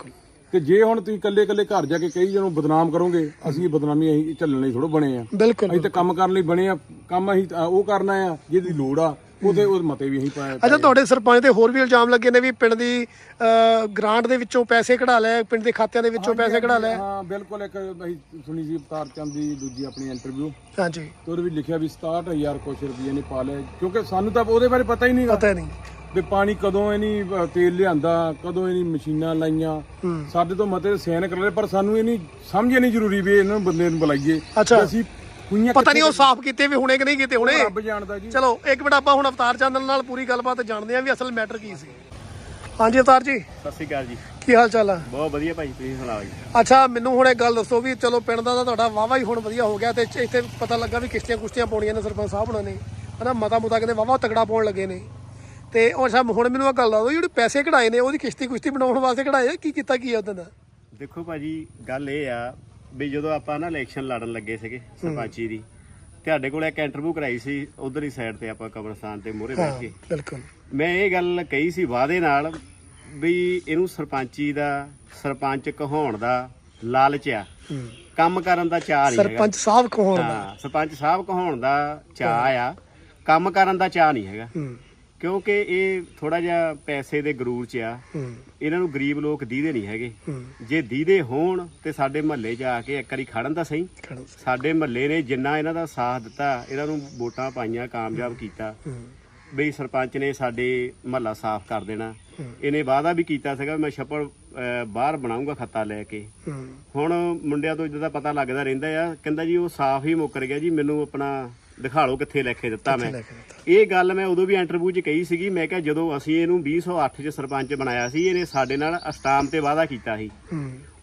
ਤੇ ਜੇ ਹੁਣ ਤੁਸੀਂ ਇਕੱਲੇ ਇਕੱਲੇ ਘਰ ਜਾ ਕੇ ਕਈ ਜਣੋਂ ਬਦਨਾਮ ਕਰੋਗੇ ਅਸੀਂ ਇਹ ਬਦਨਾਮੀ ਅਸੀਂ ਝੱਲਣ ਲਈ ਥੋੜੋ ਬਣੇ ਆ। ਬਿਲਕੁਲ ਅਸੀਂ ਤਾਂ ਕੰਮ ਕਰਨ ਲਈ ਬਣੇ ਆ ਕੰਮ ਅਸੀਂ ਤਾਂ ਉਹ ਕਰਨਾ ਆ ਜਿਹਦੀ ਲੋੜ ਆ ਉਹਦੇ ਉਹ ਮਤੇ ਵੀ ਅਸੀਂ ਪਾਏ ਅੱਛਾ ਤੁਹਾਡੇ ਸਰਪੰਚ ਤੇ ਹੋਰ ਵੀ ਇਲਜ਼ਾਮ ਲੱਗੇ ਨੇ ਵੀ ਪਿੰਡ ਦੀ ਅਹ, ਗ੍ਰਾਂਟ ਦੇ ਵਿੱਚੋਂ ਪੈਸੇ ਕਢਾ ਲਏ ਪਿੰਡ ਦੇ ਖਾਤਿਆਂ ਦੇ ਵਿੱਚੋਂ ਪੈਸੇ ਕਢਾ ਲਏ ਹਾਂ ਬਿਲਕੁਲ ਇੱਕ ਅਸੀਂ ਸੁਣੀ ਸੀ ਅਵਤਾਰ ਚੰਦ ਦੀ ਦੂਜੀ ਆਪਣੀ ਇੰਟਰਵਿਊ ਹਾਂਜੀ। ਤੇ ਉਹਦੇ ਵੀ ਲਿਖਿਆ ਵੀ 67000 ਕੁਛ ਰੁਪਏ ਨੇ ਪਾ ਲਏ ਕਿਉਂਕਿ ਸਾਨੂੰ ਤਾਂ ਉਹਦੇ ਬਾਰੇ ਪਤਾ ਹੀ ਨਹੀਂਗਾ ਪਤਾ ਨਹੀਂ। ਵੀ ਪਾਣੀ ਕਦੋਂ ਇਹਨੀ ਅ, ਤੇਲ ਲਿਆਂਦਾ ਕਦੋਂ ਇਹਨੀ ਮਸ਼ੀਨਾਂ ਲਾਈਆਂ। ਸਾਡੇ ਤੋਂ ਮਤੇ ਸਾਈਨ ਕਰ ਲਏ ਪਰ ਸਾਨੂੰ ਇਹ ਨਹੀਂ ਸਮਝ ਨਹੀਂ ਜ਼ਰੂਰੀ ਵੀ ਇਹਨਾਂ ਨੂੰ ਬੰਦੇ ਨੂੰ ਬੁਲਾਈਏ। ਅੱਛਾ। ਵੀ ਅਸੀਂ ਕੁਈਆਂ ਪਤਾ ਨਹੀਂ ਉਹ ਸਾਫ਼ ਕੀਤੇ ਵੀ ਹੁਣੇ ਕਿ ਨਹੀਂ ਕੀਤੇ ਹੁਣੇ। ਰੱਬ ਜਾਣਦਾ ਜੀ। ਚਲੋ ਇੱਕ ਮਿੰਟ ਆਪਾਂ ਹੁਣ ਅਵਤਾਰ ਚੰਦਨ ਨਾਲ ਪੂਰੀ ਗੱਲਬਾਤ ਜਾਣਦੇ ਆਂ ਵੀ ਅਸਲ ਮੈਟਰ ਕੀ ਸੀ। ਹਾਂਜੀ ਅਵਤਾਰ ਜੀ। ਸਤਿ ਸ਼੍ਰੀ ਅਕਾਲ ਜੀ। ਕੀ ਹਾਲ ਚਾਲ ਆ? ਬਹੁਤ ਵਧੀਆ ਭਾਈ ਤੁਸੀਂ ਸੁਣਾਓ ਜੀ? ਅੱਛਾ ਮੈਨੂੰ ਹੁਣ ਇੱਕ ਗੱਲ ਦੱਸੋ ਵੀ ਚਲੋ ਪਿੰਡ ਦਾ ਤਾਂ ਤੁਹਾਡਾ ਵਾਵਾ ਹੀ ਹੁਣ ਵਧੀਆ ਹੋ ਗਿਆ ਤੇ ਇੱਥੇ- ਇੱਥੇ ਪਤਾ ਲੱਗਾ ਵੀ ਕਿਸ਼ਤੀਆਂ ਕੁਸ਼ਤੀਆਂ ਪਾਉਣੀਆਂ ਨੇ ਸਰਪੰਚ ਸਾਹਿਬ ਹੁਣਾਂ ਨੇ। ਹਨਾ ਮਤਾ ਮੁਤਾ ਕਹਿੰਦੇ ਵਾਵਾ ਤਗੜਾ ਪਾਉਣ ਲੱਗੇ ਨੇ। ਤੇ ਉਹ ਅੱਛਾ ਹੁਣ ਮੈਨੂੰ ਇਹ ਗੱਲ ਦੱਸੋ ਜਿਹੜੇ ਪੈਸੇ ਕਢਾਏ ਨੇ ਉਹਦੀ ਕਿਸ਼ਤੀ ਕੁਸ਼ਤੀ ਬਣਾਉਣ ਵਾਸਤੇ ਕਢਾਏ ਆ? ਕੀ ਕੀਤਾ ਕੀ ਆ ਉਹਦਾਂ ਦਾ ਦੇਖੋ ਭਾਜੀ ਗੱਲ ਇਹ ਆ ਵੀ ਜਦੋਂ ਆਪਾਂ ਨਾ ਇਲੈਕਸ਼ਨ ਲੜਨ ਲੱਗੇ ਸੀਗੇ ਸਰਪੰਚੀ ਦੀ ਤੁਹਾਡੇ ਕੋਲ ਇੱਕ ਇੰਟਰਵਿਊ ਕਰਾਈ ਸੀ ਉਧਰ ਹੀ ਸਾਈਡ ਤੇ ਆਪਾਂ ਕਬਰਸਤਾਨ ਤੇ ਮੂਹਰੇ ਬੈਠ ਕੇ। ਬਿਲਕੁਲ। ਮੈਂ ਇਹ ਗੱਲ ਕਹੀ ਸੀ ਵਾਅਦੇ ਨਾਲ ਵੀ ਇਹਨੂੰ ਸਰਪੰਚੀ ਦਾ ਸਰਪੰਚ ਕਹਾਉਣ ਦਾ ਲਾਲਚ ਆ। ਕੰਮ ਕਰਨ ਦਾ ਚਾਹ ਨਹੀਂ ਹੈਗਾ। ਸਰਪੰਚ ਸਾਹਿਬ ਕਹਾਉਣ ਦਾ। ਸਰਪੰਚ ਸਾਹਿਬ ਕਹਾਉਣ ਦਾ ਚਾਹ ਆ। ਕੰਮ ਕਰਨ ਦਾ ਚਾਹ ਨਹੀਂ ਹੈਗਾ। ਕਿਉਂਕਿ ਇਹ ਥੋੜਾ ਜਿਹਾ ਪੈਸੇ ਦੇ ਗਰੂਰ 'ਚ ਆ। ਇਹਨਾਂ ਨੂੰ ਗਰੀਬ ਲੋਕ ਦੀਦੇ ਨਹੀਂ ਹੈਗੇ। ਜੇ ਦੀਦੇ ਹੋਣ ਤੇ ਸਾਡੇ ਮਹੱਲੇ 'ਚ ਆ ਕੇ ਇੱਕ ਵਾਰੀ ਖੜਨ ਤਾਂ ਸਹੀ। ਸਾਡੇ ਮਹੱਲੇ ਨੇ ਜਿੰਨਾ ਇਹਨਾਂ ਦਾ ਸਾਥ ਦਿੱਤਾ ਇਹਨਾਂ ਨੂੰ ਵੋਟਾਂ ਪਾਈਆਂ ਕਾਮਯਾਬ ਕੀਤਾ। ਬਈ ਸਰਪੰਚ ਨੇ ਸਾਡੇ ਮਹੱਲਾ ਸਾਫ਼ ਕਰ ਦੇਣਾ। ਇਹਨੇ ਵਾਅਦਾ ਵੀ ਕੀਤਾ ਸੀਗਾ ਮੈਂ ਛੱਪੜ ਬਾਹਰ ਬਣਾਉਂਗਾ ਖੱਤਾ ਲੈ ਕੇ। ਹੁਣ ਮੁੰਡਿਆਂ ਤੋਂ ਇਦਾਂ ਦਾ ਪਤਾ ਲੱਗਦਾ ਰਹਿੰਦਾ ਆ ਕਹਿੰਦਾ ਜੀ ਉਹ ਸਾਫ਼ ਹੀ ਮੁੱਕਰ ਗਿਆ ਜੀ ਮੈਨੂੰ ਆਪਣਾ ਦਿਖਾ ਲਓ ਕਿੱਥੇ ਲੈ ਕੇ ਦਿੱਤਾ ਮੈਂ। ਇਹ ਗੱਲ ਮੈਂ ਉਦੋਂ ਵੀ ਇੰਟਰਵਿਊ 'ਚ ਕਹੀ ਸੀਗੀ ਮੈਂ ਕਿਹਾ ਜਦੋਂ ਅਸੀਂ ਇਹਨੂੰ 2008 'ਚ ਸਰਪੰਚ ਬਣਾਇਆ ਸੀ ਇਹਨੇ ਸਾਡੇ ਨਾਲ ਅਸਟਾਮ ਤੇ ਵਾਅਦਾ ਕੀਤਾ ਸੀ।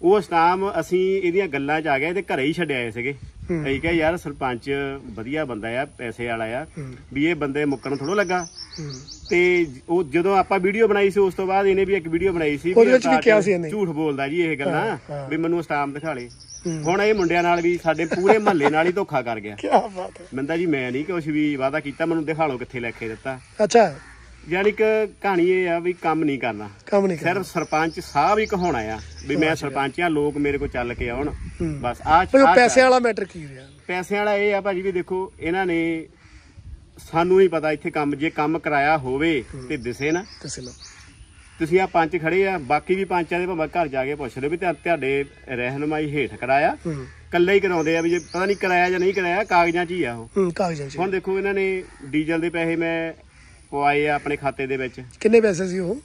ਉਹ ਅਸਟਾਮ ਅਸੀਂ ਇਹਦੀਆਂ ਗੱਲਾਂ 'ਚ ਆ ਗਏ ਤੇ ਘਰੇ ਹੀ ਛੱਡ ਆਏ ਸੀਗੇ। ਅਸੀਂ ਕਿਹਾ ਯਾਰ ਸਰਪੰਚ ਵਧੀਆ ਬੰਦਾ ਆ ਪੈਸੇ ਵਾਲਾ ਆ ਵੀ ਇਹ ਬੰਦੇ ਮੁੱਕਣ ਥੋੜੋ ਲੱਗਾ। ਤੇ ਉਹ ਜਦੋਂ ਆਪਾਂ ਵੀਡੀਓ ਬਣਾਈ ਸੀ ਉਸ ਤੋਂ ਬਾਅਦ ਇਹਨੇ ਵੀ ਇੱਕ ਵੀਡੀਓ ਬਣਾਈ ਸੀ ਵੀ ਉਹਦੇ ਵਿੱਚ ਵੀ ਅਵਤਾਰ ਕਿਹਾ ਸੀ ਇਹਨੇ। ਝੂਠ ਬੋਲਦਾ ਜੀ ਇਹ ਗੱਲਾਂ। ਵੀ ਮੈਨੂੰ ਸਟਾਮ ਦਿਖਾ ਲੇ। ਹੁਣ ਇਹ ਮੁੰਡਿਆਂ ਨਾਲ ਵੀ ਸਾਡੇ ਪੂਰੇ ਮਹੱਲੇ ਨਾਲ ਹੀ ਧੋਖਾ ਕਰ ਗਿਆ। ਕੀ ਬਾਤ ਹੈ। ਬੰਦਾ ਜੀ ਮੈਂ ਨਹੀਂ ਕੁਛ ਵੀ ਵਾਦਾ ਕੀਤਾ ਮੈਨੂੰ ਦਿਖਾ ਲਓ ਕਿੱਥੇ ਲਿਖੇ ਦਿੱਤਾ। ਅੱਛਾ। ਯਾਨੀ ਕਿ ਕਹਾਣੀ ਇਹ ਆ ਵੀ ਕੰਮ ਨਹੀਂ ਕਰਨਾ। ਕੰਮ ਨਹੀਂ ਕਰਨਾ। ਸਿਰਫ ਸਰਪੰਚ ਸਾਹਿਬ ਹੀ ਕਹਾਉਣਾ ਆ ਵੀ ਮੈਂ ਸਰਪੰਚ ਆ ਲੋਕ ਮੇਰੇ ਕੋਲ ਚੱਲ ਕੇ ਆਉਣ। ਹੂੰ। ਬਸ ਆ ਪੈਸੇ ਵਾਲਾ ਮੈਟਰ ਕੀ ਰਿਹਾ? ਪੈਸਿਆਂ ਵਾਲਾ ਇਹ ਆ ਭਾਜੀ ਵੀ ਦੇਖੋ ਇਹਨਾਂ ਨੇ ਸਾਨੂੰ ਨਹੀਂ ਪਤਾ ਇੱਥੇ ਕੰਮ ਜੇ ਕੰਮ ਕਰਾਇਆ ਹੋਵੇ ਤੇ ਦਿਸੇ ਨਾ। ਕਿਸੇ ਨੂੰ। ਤੁਸੀਂ ਆ ਪੰਚ ਖੜੇ ਆ ਬਾਕੀ ਵੀ ਪੰਚਾਂ ਦੇ ਭਾਵੇਂ ਘਰ ਜਾ ਕੇ ਪੁੱਛ ਲਿਓ ਵੀ ਤੁਹਾ- ਤੁਹਾਡੇ ਰਹਿਨਮਾਈ ਹੇਠ ਕਰਾਇਆ। ਕੱਲੇ ਹੀ ਕਰਾਉਂਦੇ ਆ ਵੀ ਜੇ ਪਤਾ ਨਹੀਂ ਕਰਾਇਆ ਜਾਂ ਨਹੀਂ ਕਰਾਇਆ ਕਾਗਜ਼ਾਂ 'ਚ ਹੀ ਆ ਉਹ। ਹੂੰ ਕਾਗਜ਼ਾਂ 'ਚ ਹੁਣ ਦੇਖੋ ਇਹਨਾਂ ਨੇ ਡੀਜ਼ਲ ਦੇ ਪੈਸੇ ਮੈਂ ਪਵਾਏ ਆ ਆਪਣੇ ਖਾਤੇ ਦੇ ਵਿੱਚ। ਕਿੰਨੇ ਪੈਸੇ ਸੀ ਉਹ?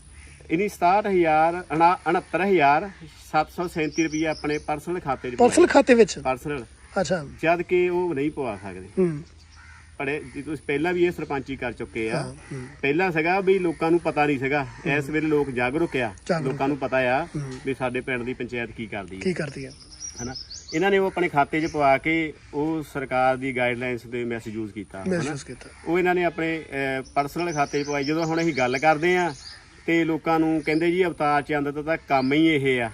ਇਹਨੀ 67000 69000 737 ਰੁਪਏ ਆਪਣੇ ਪਰਸਨਲ ਖਾਤੇ 'ਚ ਪਰਸਨਲ ਖਾਤੇ ਵਿੱਚ? ਪਰਸਨਲ ਅੱਛਾ। ਜਦ ਕਿ ਉਹ ਨਹੀਂ ਪਵਾ ਸਕਦੇ। ਹੂੰ। ਪੜੇ ਤੁਸੀਂ ਪਹਿਲਾਂ ਵੀ ਇਹ ਸਰਪੰਚੀ ਕਰ ਚੁੱਕੇ ਆ। ਹੂੰ। ਪਹਿਲਾਂ ਸੀਗਾ ਵੀ ਲੋਕਾਂ ਨੂੰ ਪਤਾ ਨਹੀਂ ਸੀਗਾ। ਇਸ ਵੇਲੇ ਲੋਕ ਜਾਗਰੂਕ ਆ। ਲੋਕਾਂ ਨੂੰ ਪਤਾ ਆ ਵੀ ਸਾਡੇ ਪਿੰਡ ਦੀ ਪੰਚਾਇਤ ਕੀ ਕਰਦੀ ਹੈ ਕੀ ਕਰਦੀ ਆ। ਹਨਾ? ਇਹਨਾਂ ਨੇ ਉਹ ਆਪਣੇ ਖਾਤੇ 'ਚ ਪਵਾ ਕੇ ਉਹ ਸਰਕਾਰ ਦੀ ਗਾਈਡਲਾਈਨਸ ਦੇ ਮੈਸੇਜ ਯੂਜ਼ ਕੀਤਾ ਹਨਾ? ਉਹ ਇਹਨਾਂ ਨੇ ਆਪਣੇ ਪਰਸਨਲ ਖਾਤੇ 'ਚ ਪਵਾਈ ਜਦੋਂ ਹੁਣ ਅਸੀਂ ਗੱਲ ਕਰਦੇ ਆ ਤੇ ਲੋਕਾਂ ਨੂੰ ਕਹਿੰਦੇ ਜੀ ਅਵਤਾਰ ਚੰਦ ਦਾ ਤਾਂ ਕੰਮ ਹੀ ਇਹ ਆ।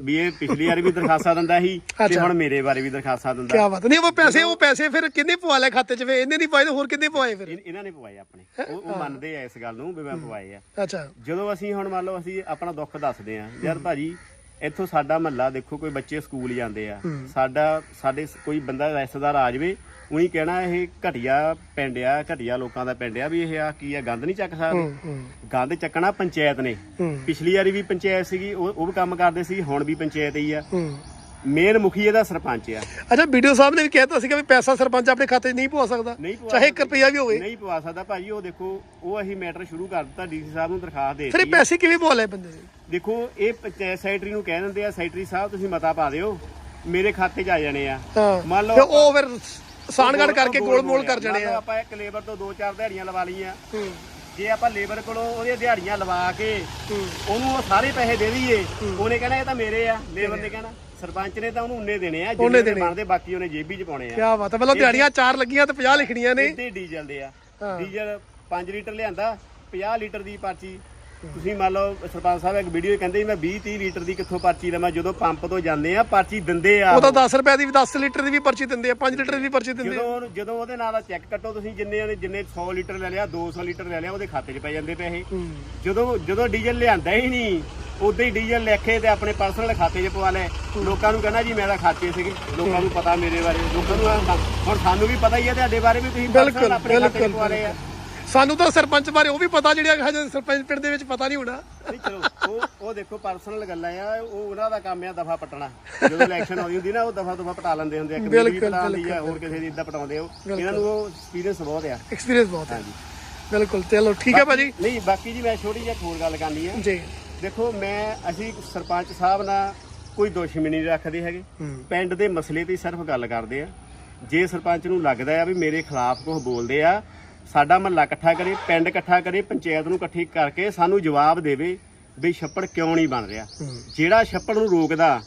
ਵੀ ਇਹ ਪਿਛਲੀ ਵਾਰ ਵੀ ਦਰਖਾਸਤਾਂ ਦਿੰਦਾ ਸੀ ਤੇ ਅੱਛਾ। ਹੁਣ ਮੇਰੇ ਬਾਰੇ ਵੀ ਦਰਖਾਸਤਾਂ ਦਿੰਦਾ। ਕੀ ਬਾਤ। ਨਹੀਂ ਉਹ ਪੈਸੇ ਉਹ ਪੈਸੇ ਫਿਰ ਕਿੰਨੇ ਪਵਾ ਲਿਆ ਖਾਤੇ 'ਚ? ਵੇ ਇਹਨੇ ਨਹੀਂ ਪਾਏ ਤੇ ਹੋਰ ਕਿੰਨੇ ਪਵਾਏ ਫਿਰ? ਇਹ- ਇਹਨਾਂ ਨੇ ਪਵਾਏ ਆਪਣੇ। ਉਹ ਉਹ ਮੰਨਦੇ ਆ ਇਸ ਗੱਲ ਨੂੰ ਵੀ ਮੈਂ ਪਵਾਏ ਆ। ਅੱਛਾ। ਜਦੋਂ ਅਸੀਂ ਹੁਣ ਮੰਨ ਲਓ ਅਸੀਂ ਆਪਣਾ ਦੁੱਖ ਦੱਸਦੇ ਆ ਯਾਰ ਭਾਜੀ ਇੱਥੋਂ ਸਾਡਾ ਮਹੱਲਾ ਦੇਖੋ ਕੋਈ ਬੱਚੇ ਸਕੂਲ ਜਾਂਦੇ ਆ। ਸਾਡਾ ਸਾਡੇ ਸ- ਕੋਈ ਬੰਦਾ ਰਿਸ਼ਤੇਦਾਰ ਆ ਜਾਵੇ ਉਹੀ ਕਹਿਣਾ ਇਹ ਘਟੀਆ ਪਿੰਡ ਆ ਘਟੀਆ ਲੋਕਾਂ ਦਾ ਪਿੰਡ ਆ ਵੀ ਇਹ ਆ ਕੀ ਆ ਗੰਦ ਨਹੀਂ ਚੱਕ ਸਕਦੇ। ਗੰਦ ਚੱਕਣਾ ਪੰਚਾਇਤ ਨੇ। ਪਿਛਲੀ ਵਾਰੀ ਵੀ ਪੰਚਾਇਤ ਸੀਗੀ ਉਹ ਉਹ ਵੀ ਕੰਮ ਕਰਦੇ ਸੀ ਹੁਣ ਵੀ ਪੰਚਾਇਤ ਹੀ ਆ। ਮੇਨ ਮੁਖੀ ਇਹਦਾ ਸਰਪੰਚ ਆ। ਅੱਛਾ ਵੀਡੀਓ ਸਾਹਿਬ ਨੇ ਵੀ ਕਹਿਤਾ ਸੀਗਾ ਵੀ ਪੈਸਾ ਸਰਪੰਚ ਆਪਣੇ ਖਾਤੇ 'ਚ ਨਹੀਂ ਪਵਾ ਸਕਦਾ। ਚਾਹੇ 1 ਰੁਪਿਆ ਵੀ ਹੋਵੇ। ਨਹੀਂ ਪਵਾ ਸਕਦਾ ਭਾਜੀ ਉਹ ਦੇਖੋ ਉਹ ਅਸੀਂ ਮੈਟਰ ਸ਼ੁਰੂ ਕਰ ਦਿੱਤਾ ਡੀਸੀ ਸਾਹਿਬ ਨੂੰ ਦਰਖਾਸਤ ਦੇ ਫਿਰ ਦਿੱਤੀ। ਪੈਸੇ ਕਿਵੇਂ ਪਵਾ ਬੰਦੇ ਦੇਖੋ ਇਹ ਪੰਚਾਇਤ ਸੈਕਟਰੀ ਨੂੰ ਕਹਿ ਦਿੰਦੇ ਆ ਸੈਕਟਰੀ ਸਾਹਿਬ ਤੁਸੀਂ ਮਤਾ ਪਾ ਦਿਓ ਮੇਰੇ ਖਾਤੇ 'ਚ ਆ ਜਾਣੇ ਆ। ਮੰਨ ਲਓ ਉਹ ਫਿਰ ਸਾਨਗੜ ਕਰਕੇ ਗੋਲ ਮੋਲ ਕਰ ਜਾਣੇ ਆ। ਆਪਾਂ ਇੱਕ ਲੇਬਰ ਤੋਂ ਦੋ ਚਾਰ ਦਿਹਾੜੀਆਂ ਲਵਾ ਲਈਆਂ। ਜੇ ਆਪਾਂ ਲੇਬਰ ਕੋਲੋਂ ਉਹਦੀਆਂ ਦਿਹਾੜੀਆਂ ਲਵਾ ਕੇ ਉਹਨੂੰ ਉਹ ਸਾਰੇ ਪੈਸੇ ਦੇ ਦਈਏ ਉਹਨੇ ਕਹਿਣਾ ਇਹ ਤਾਂ ਮੇਰੇ ਆ। ਲੇਬਰ ਨੇ ਕਹਿਣਾ ਸਰਪੰਚ ਨੇ ਤਾਂ ਉਹਨੂੰ ਉਨੇ ਦੇਣੇ ਆ ਉਹਨੇ ਦੇਣੇ। ਬਣਦੇ ਬਾਕੀ ਉਹਨੇ ਜੇਬੀ 'ਚ ਪਾਉਣੇ ਕੀ ਆ ਬਾਤ ਹੈ ਮਤਲਬ ਦਿਹਾੜੀਆਂ ਚਾਰ ਲੱਗੀਆਂ ਤੇ 50 ਲਿਖਣੀਆਂ ਨੇ। ਇੱਥੇ ਡੀਜ਼ਲ ਦੇ ਆ। ਡੀਜ਼ਲ 5 ਲੀਟਰ ਲਿਆਂਦਾ 50 ਲੀਟਰ ਦੀ ਪਰਚੀ। ਤੁਸੀਂ ਮੰਨ ਲਓ ਸਰਪੰਚ ਸਾਹਿਬ ਇੱਕ ਵੀਡੀਓ ਕਹਿੰਦੇ ਸੀ ਮੈਂ 20 30 ਲੀਟਰ ਦੀ ਕਿੱਥੋਂ ਪਰਚੀ ਲਵਾਂ ਜਦੋਂ ਪੰਪ ਤੋਂ ਜਾਂਦੇ ਆ ਪਰਚੀ ਦਿੰਦੇ ਆ। ਉਹ ਤਾਂ 10 ਰੁਪਏ ਦੀ ਵੀ 10 ਲੀਟਰ ਦੀ ਵੀ ਪਰਚੀ ਦਿੰਦੇ ਆ 5 ਲੀਟਰ ਦੀ ਵੀ ਪਰਚੀ ਦਿੰਦੇ ਆ। ਜਦੋਂ ਜਦੋਂ ਉਹਦੇ ਨਾਲ ਦਾ ਚੈੱਕ ਕੱਟੋ ਤੁਸੀਂ ਜਿੰਨੇ ਉਹਨੇ ਜਿੰਨੇ 100 ਲੀਟਰ ਲੈ ਲਿਆ 200 ਲੀਟਰ ਲੈ ਲਿਆ ਉਹਦੇ ਖਾਤੇ 'ਚ ਪੈ ਜਾਂਦੇ ਪੈਸੇ। ਜਦੋਂ ਜਦੋਂ ਡੀਜ਼ਲ ਲਿਆਂਦਾ ਹੀ ਨਹੀਂ ਉਦੋਂ ਹੀ ਡੀਜ਼ਲ ਲਿਖੇ ਤੇ ਆਪਣੇ ਪਰਸਨਲ ਖਾਤੇ 'ਚ ਪਵਾ ਲੈ ਲੋਕਾਂ ਨੂੰ ਕਹਿੰਦਾ ਜੀ ਮੇਰਾ ਖਾਤੇ ਸੀਗੇ। ਲੋਕਾਂ ਨੂੰ ਪਤਾ ਮੇਰੇ ਬਾਰੇ ਲੋਕਾਂ ਨੂੰ ਹੁਣ ਸਾਨੂੰ ਵੀ ਪਤਾ ਹੀ ਹੈ ਤੁਹਾਡੇ ਬਾਰੇ ਵੀ ਤੁਸੀਂ ਬਿਲਕੁਲ, ਆਪਣੇ ਖਾਤੇ 'ਚ ਬਿਲਕੁਲ, ਪਵਾ ਲਏ ਆ। ਸਾਨੂੰ ਤਾਂ ਸਰਪੰਚ ਬਾਰੇ ਉਹ ਵੀ ਪਤਾ ਜਿਹੜਿਆ ਹਜੇ ਸਰਪੰਚ ਪਿੰਡ ਦੇ ਵਿੱਚ ਪਤਾ ਨਹੀਂ ਹੋਣਾ। ਨਹੀਂ ਚਲੋ ਉਹ ਉਹ ਦੇਖੋ ਪਰਸਨਲ ਗੱਲਾਂ ਆ ਉਹ ਉਹਨਾਂ ਦਾ ਕੰਮ ਆ ਦਫਾ ਪਟਣਾ। ਜਦੋਂ ਇਲੈਕਸ਼ਨ ਆਉਂਦੀ ਹੁੰਦੀ ਨਾ ਉਹ ਦਫਾ ਦਫਾ ਪਟਾ ਲੈਂਦੇ ਹੁੰਦੇ ਆ। ਕਮੇਟੀ ਵੀ ਬਿਲਕੁਲ, ਪਟਾਉਂਦੀ ਆ ਹੋਰ ਕਿਸੇ ਦੀ ਇਦਾਂ ਪਟਾਉਂਦੇ ਉਹ ਇਹਨਾਂ ਨੂੰ ਉਹ ਐਕਸਪੀਰੀਅੰਸ ਬਹੁਤ ਆ। ਐਕਸਪੀਰੀਅੰਸ ਬਹੁਤ ਹੈ ਬਿਲਕੁਲ ਚਲੋ ਠੀਕ ਹੈ ਭਾਜੀ। ਨਹੀਂ ਬਾਕੀ ਜੀ ਮੈਂ ਛੋਟੀ ਜਿਹੀ ਹੋਰ ਗੱਲ ਕਰਨੀ ਆ। ਜੀ। ਦੇਖੋ ਮੈਂ ਅਸੀਂ ਸਰਪੰਚ ਸਾਹਿਬ ਨਾਲ ਕੋਈ ਦੁਸ਼ਮਣੀ ਨਹੀਂ ਰੱਖਦੇ ਹੈਗੇ। ਹੂੰ। ਪਿੰਡ ਦੇ ਮਸਲੇ ਤੇ ਹੀ ਸਿਰਫ ਗੱਲ ਕਰਦੇ ਆ। ਜੇ ਸਰਪੰਚ ਨੂੰ ਲੱਗਦਾ ਆ ਵੀ ਮੇਰੇ ਖਿਲਾਫ ਕੁਝ ਬੋਲਦੇ ਆ ਸਾਡਾ ਮਹੱਲਾ ਇਕੱਠਾ ਕਰੇ ਪਿੰਡ ਇਕੱਠਾ ਕਰੇ ਪੰਚਾਇਤ ਨੂੰ ਇਕੱਠੀ ਕਰਕੇ ਸਾਨੂੰ ਜਵਾਬ ਦੇਵੇ ਵੀ ਛੱਪੜ ਕਿਉਂ ਨਹੀਂ ਬਣ ਰਿਹਾ। ਜਿਹੜਾ ਛੱਪੜ ਨੂੰ ਰੋਕਦਾ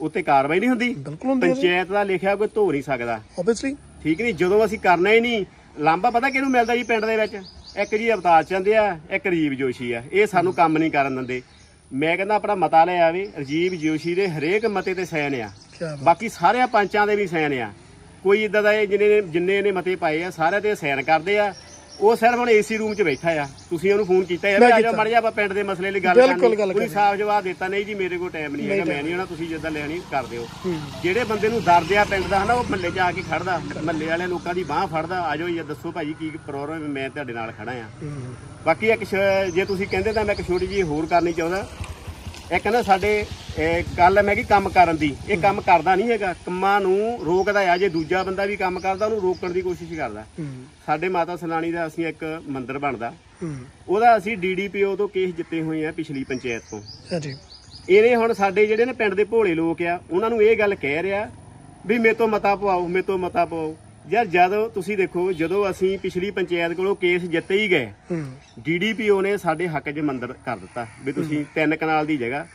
ਉੱਤੇ ਕਾਰਵਾਈ ਨਹੀਂ ਹੁੰਦੀ। ਪੰਚਾਇਤ ਦਾ ਲਿਖਿਆ ਕੋਈ ਧੋ ਨਹੀਂ ਸਕਦਾ। ਆਬਵੀਅਸਲੀ ਠੀਕ ਨਹੀਂ ਜਦੋਂ ਅਸੀਂ ਕਰਨਾ ਹੀ ਨਹੀਂ ਲਾਂਬਾ ਪਤਾ ਕਿਹਨੂੰ ਮਿਲਦਾ ਜੀ ਪਿੰਡ ਦੇ ਵਿੱਚ? ਇੱਕ ਜੀ ਅਵਤਾਰ ਚੰਦ ਆ ਇੱਕ ਰਜੀਵ ਜੋਸ਼ੀ ਆ। ਇਹ ਸਾਨੂੰ ਕੰਮ ਨਹੀਂ ਕਰਨ ਦਿੰਦੇ। ਮੈਂ ਕਹਿੰਦਾ ਆਪਣਾ ਮਤਾ ਲੈ ਆਵੇ ਰਜੀਵ ਜੋਸ਼ੀ ਦੇ ਹਰੇਕ ਮਤੇ ਤੇ ਸਾਈਨ ਆ। ਬਾਕੀ ਸਾਰਿਆਂ ਪੰਚਾਂ ਦੇ ਵੀ ਸਾਈਨ ਆ। ਕੋਈ ਇਦਾਂ ਦਾ ਇਹ ਜਿਹਨੇ ਜਿੰਨੇ ਨੇ ਮਤੇ ਪਾਏ ਆ ਸਾਰਿਆਂ ਤੇ ਸਾਈਨ ਕਰਦੇ ਆ। ਉਹ ਸਿਰਫ ਹੁਣ ਏਸੀ ਰੂਮ 'ਚ ਬੈਠਾ ਆ। ਤੁਸੀਂ ਉਹਨੂੰ ਫੋਨ ਕੀਤਾ ਯਾਰ ਆ ਜਾ। ਮੜ ਜਾ ਆਪਾਂ ਪਿੰਡ ਦੇ ਮਸਲੇ ਲਈ ਗੱਲ ਕਰਨੀ। ਕੋਈ। ਸਾਫ਼ ਜਵਾਬ ਦਿੱਤਾ ਨਹੀਂ ਜੀ ਮੇਰੇ ਕੋਲ ਟਾਈਮ ਨਹੀਂ ਹੈਗਾ ਮੈਂ ਨਹੀਂ ਆਉਣਾ ਤੁਸੀਂ ਜਿੱਦਾਂ ਲੈਣੀ ਕਰ ਦਿਓ ਜਿਹੜੇ ਬੰਦੇ ਨੂੰ ਦਰਦ ਆ ਪਿੰਡ ਦਾ ਹਨਾ ਉਹ ਮਹੱਲੇ 'ਚ ਆ ਕੇ ਖੜਦਾ ਮਹੱਲੇ ਵਾਲੇ ਲੋਕਾਂ ਦੀ ਬਾਹ ਫੜਦਾ ਆਜੋ ਜੀ ਦੱਸੋ ਭਾਜੀ ਕੀ ਪ੍ਰੋਬਲਮ ਹੈ ਮੈਂ ਤੁਹਾਡੇ ਨਾਲ ਖੜਾ ਆ। ਬਾਕੀ ਇੱਕ ਜੇ ਤੁਸੀਂ ਕਹਿੰਦੇ ਤਾਂ ਮੈਂ ਇੱਕ ਛੋਟੀ ਜਿਹੀ ਹੋਰ ਕਰਨੀ ਚਾਹੁੰਦਾ। ਇੱਕ ਨਾ ਸਾਡੇ ਕੱਲ ਮੈਂ ਕਿ ਕੰਮ ਕਰਨ ਦੀ। ਇਹ ਕੰਮ ਕਰਦਾ ਨਹੀਂ ਹੈਗਾ। ਕੰਮਾਂ ਨੂੰ ਰੋਕਦਾ ਆ। ਜੇ ਦੂਜਾ ਬੰਦਾ ਵੀ ਕੰਮ ਕਰਦਾ ਉਹਨੂੰ ਰੋਕਣ ਦੀ ਕੋਸ਼ਿਸ਼ ਕਰਦਾ। ਸਾਡੇ ਮਾਤਾ ਸਲਾਣੀ ਦਾ ਅਸੀਂ ਇੱਕ ਮੰਦਿਰ ਬਣਦਾ। ਉਹਦਾ ਅਸੀਂ ਡੀਡੀਪੀਓ ਤੋਂ ਕੇਸ ਜਿੱਤੇ ਹੋਏ ਆ ਪਿਛਲੀ ਪੰਚਾਇਤ ਤੋਂ। ਹਾਂਜੀ। ਇਹਨੇ ਹੁਣ ਸਾਡੇ ਜਿਹੜੇ ਨੇ ਪਿੰਡ ਦੇ ਭੋਲੇ ਲੋਕ ਆ ਉਹਨਾਂ ਨੂੰ ਇਹ ਗੱਲ ਕਹਿ ਰਿਹਾ ਵੀ ਮੇਰੇ ਤੋਂ ਮਤਾ ਪਵਾਓ ਮੇਰੇ ਤੋਂ ਮਤਾ ਪਵਾਓ। ਯਾਰ ਜਦੋਂ ਤੁਸੀਂ ਦੇਖੋ ਜਦੋਂ ਅਸੀਂ ਪਿਛਲੀ ਪੰਚਾਇਤ ਕੋਲੋਂ ਕੇਸ ਜਿੱਤੇ ਹੀ ਗਏ ਡੀਡੀਪੀਓ ਨੇ ਸਾਡੇ ਹੱਕ 'ਚ ਮੰਦਰ ਕਰ ਦਿੱਤਾ ਵੀ ਤੁਸੀਂ ਤਿੰਨ ਕਨਾਲ ਦੀ ਜਗ੍ਹਾ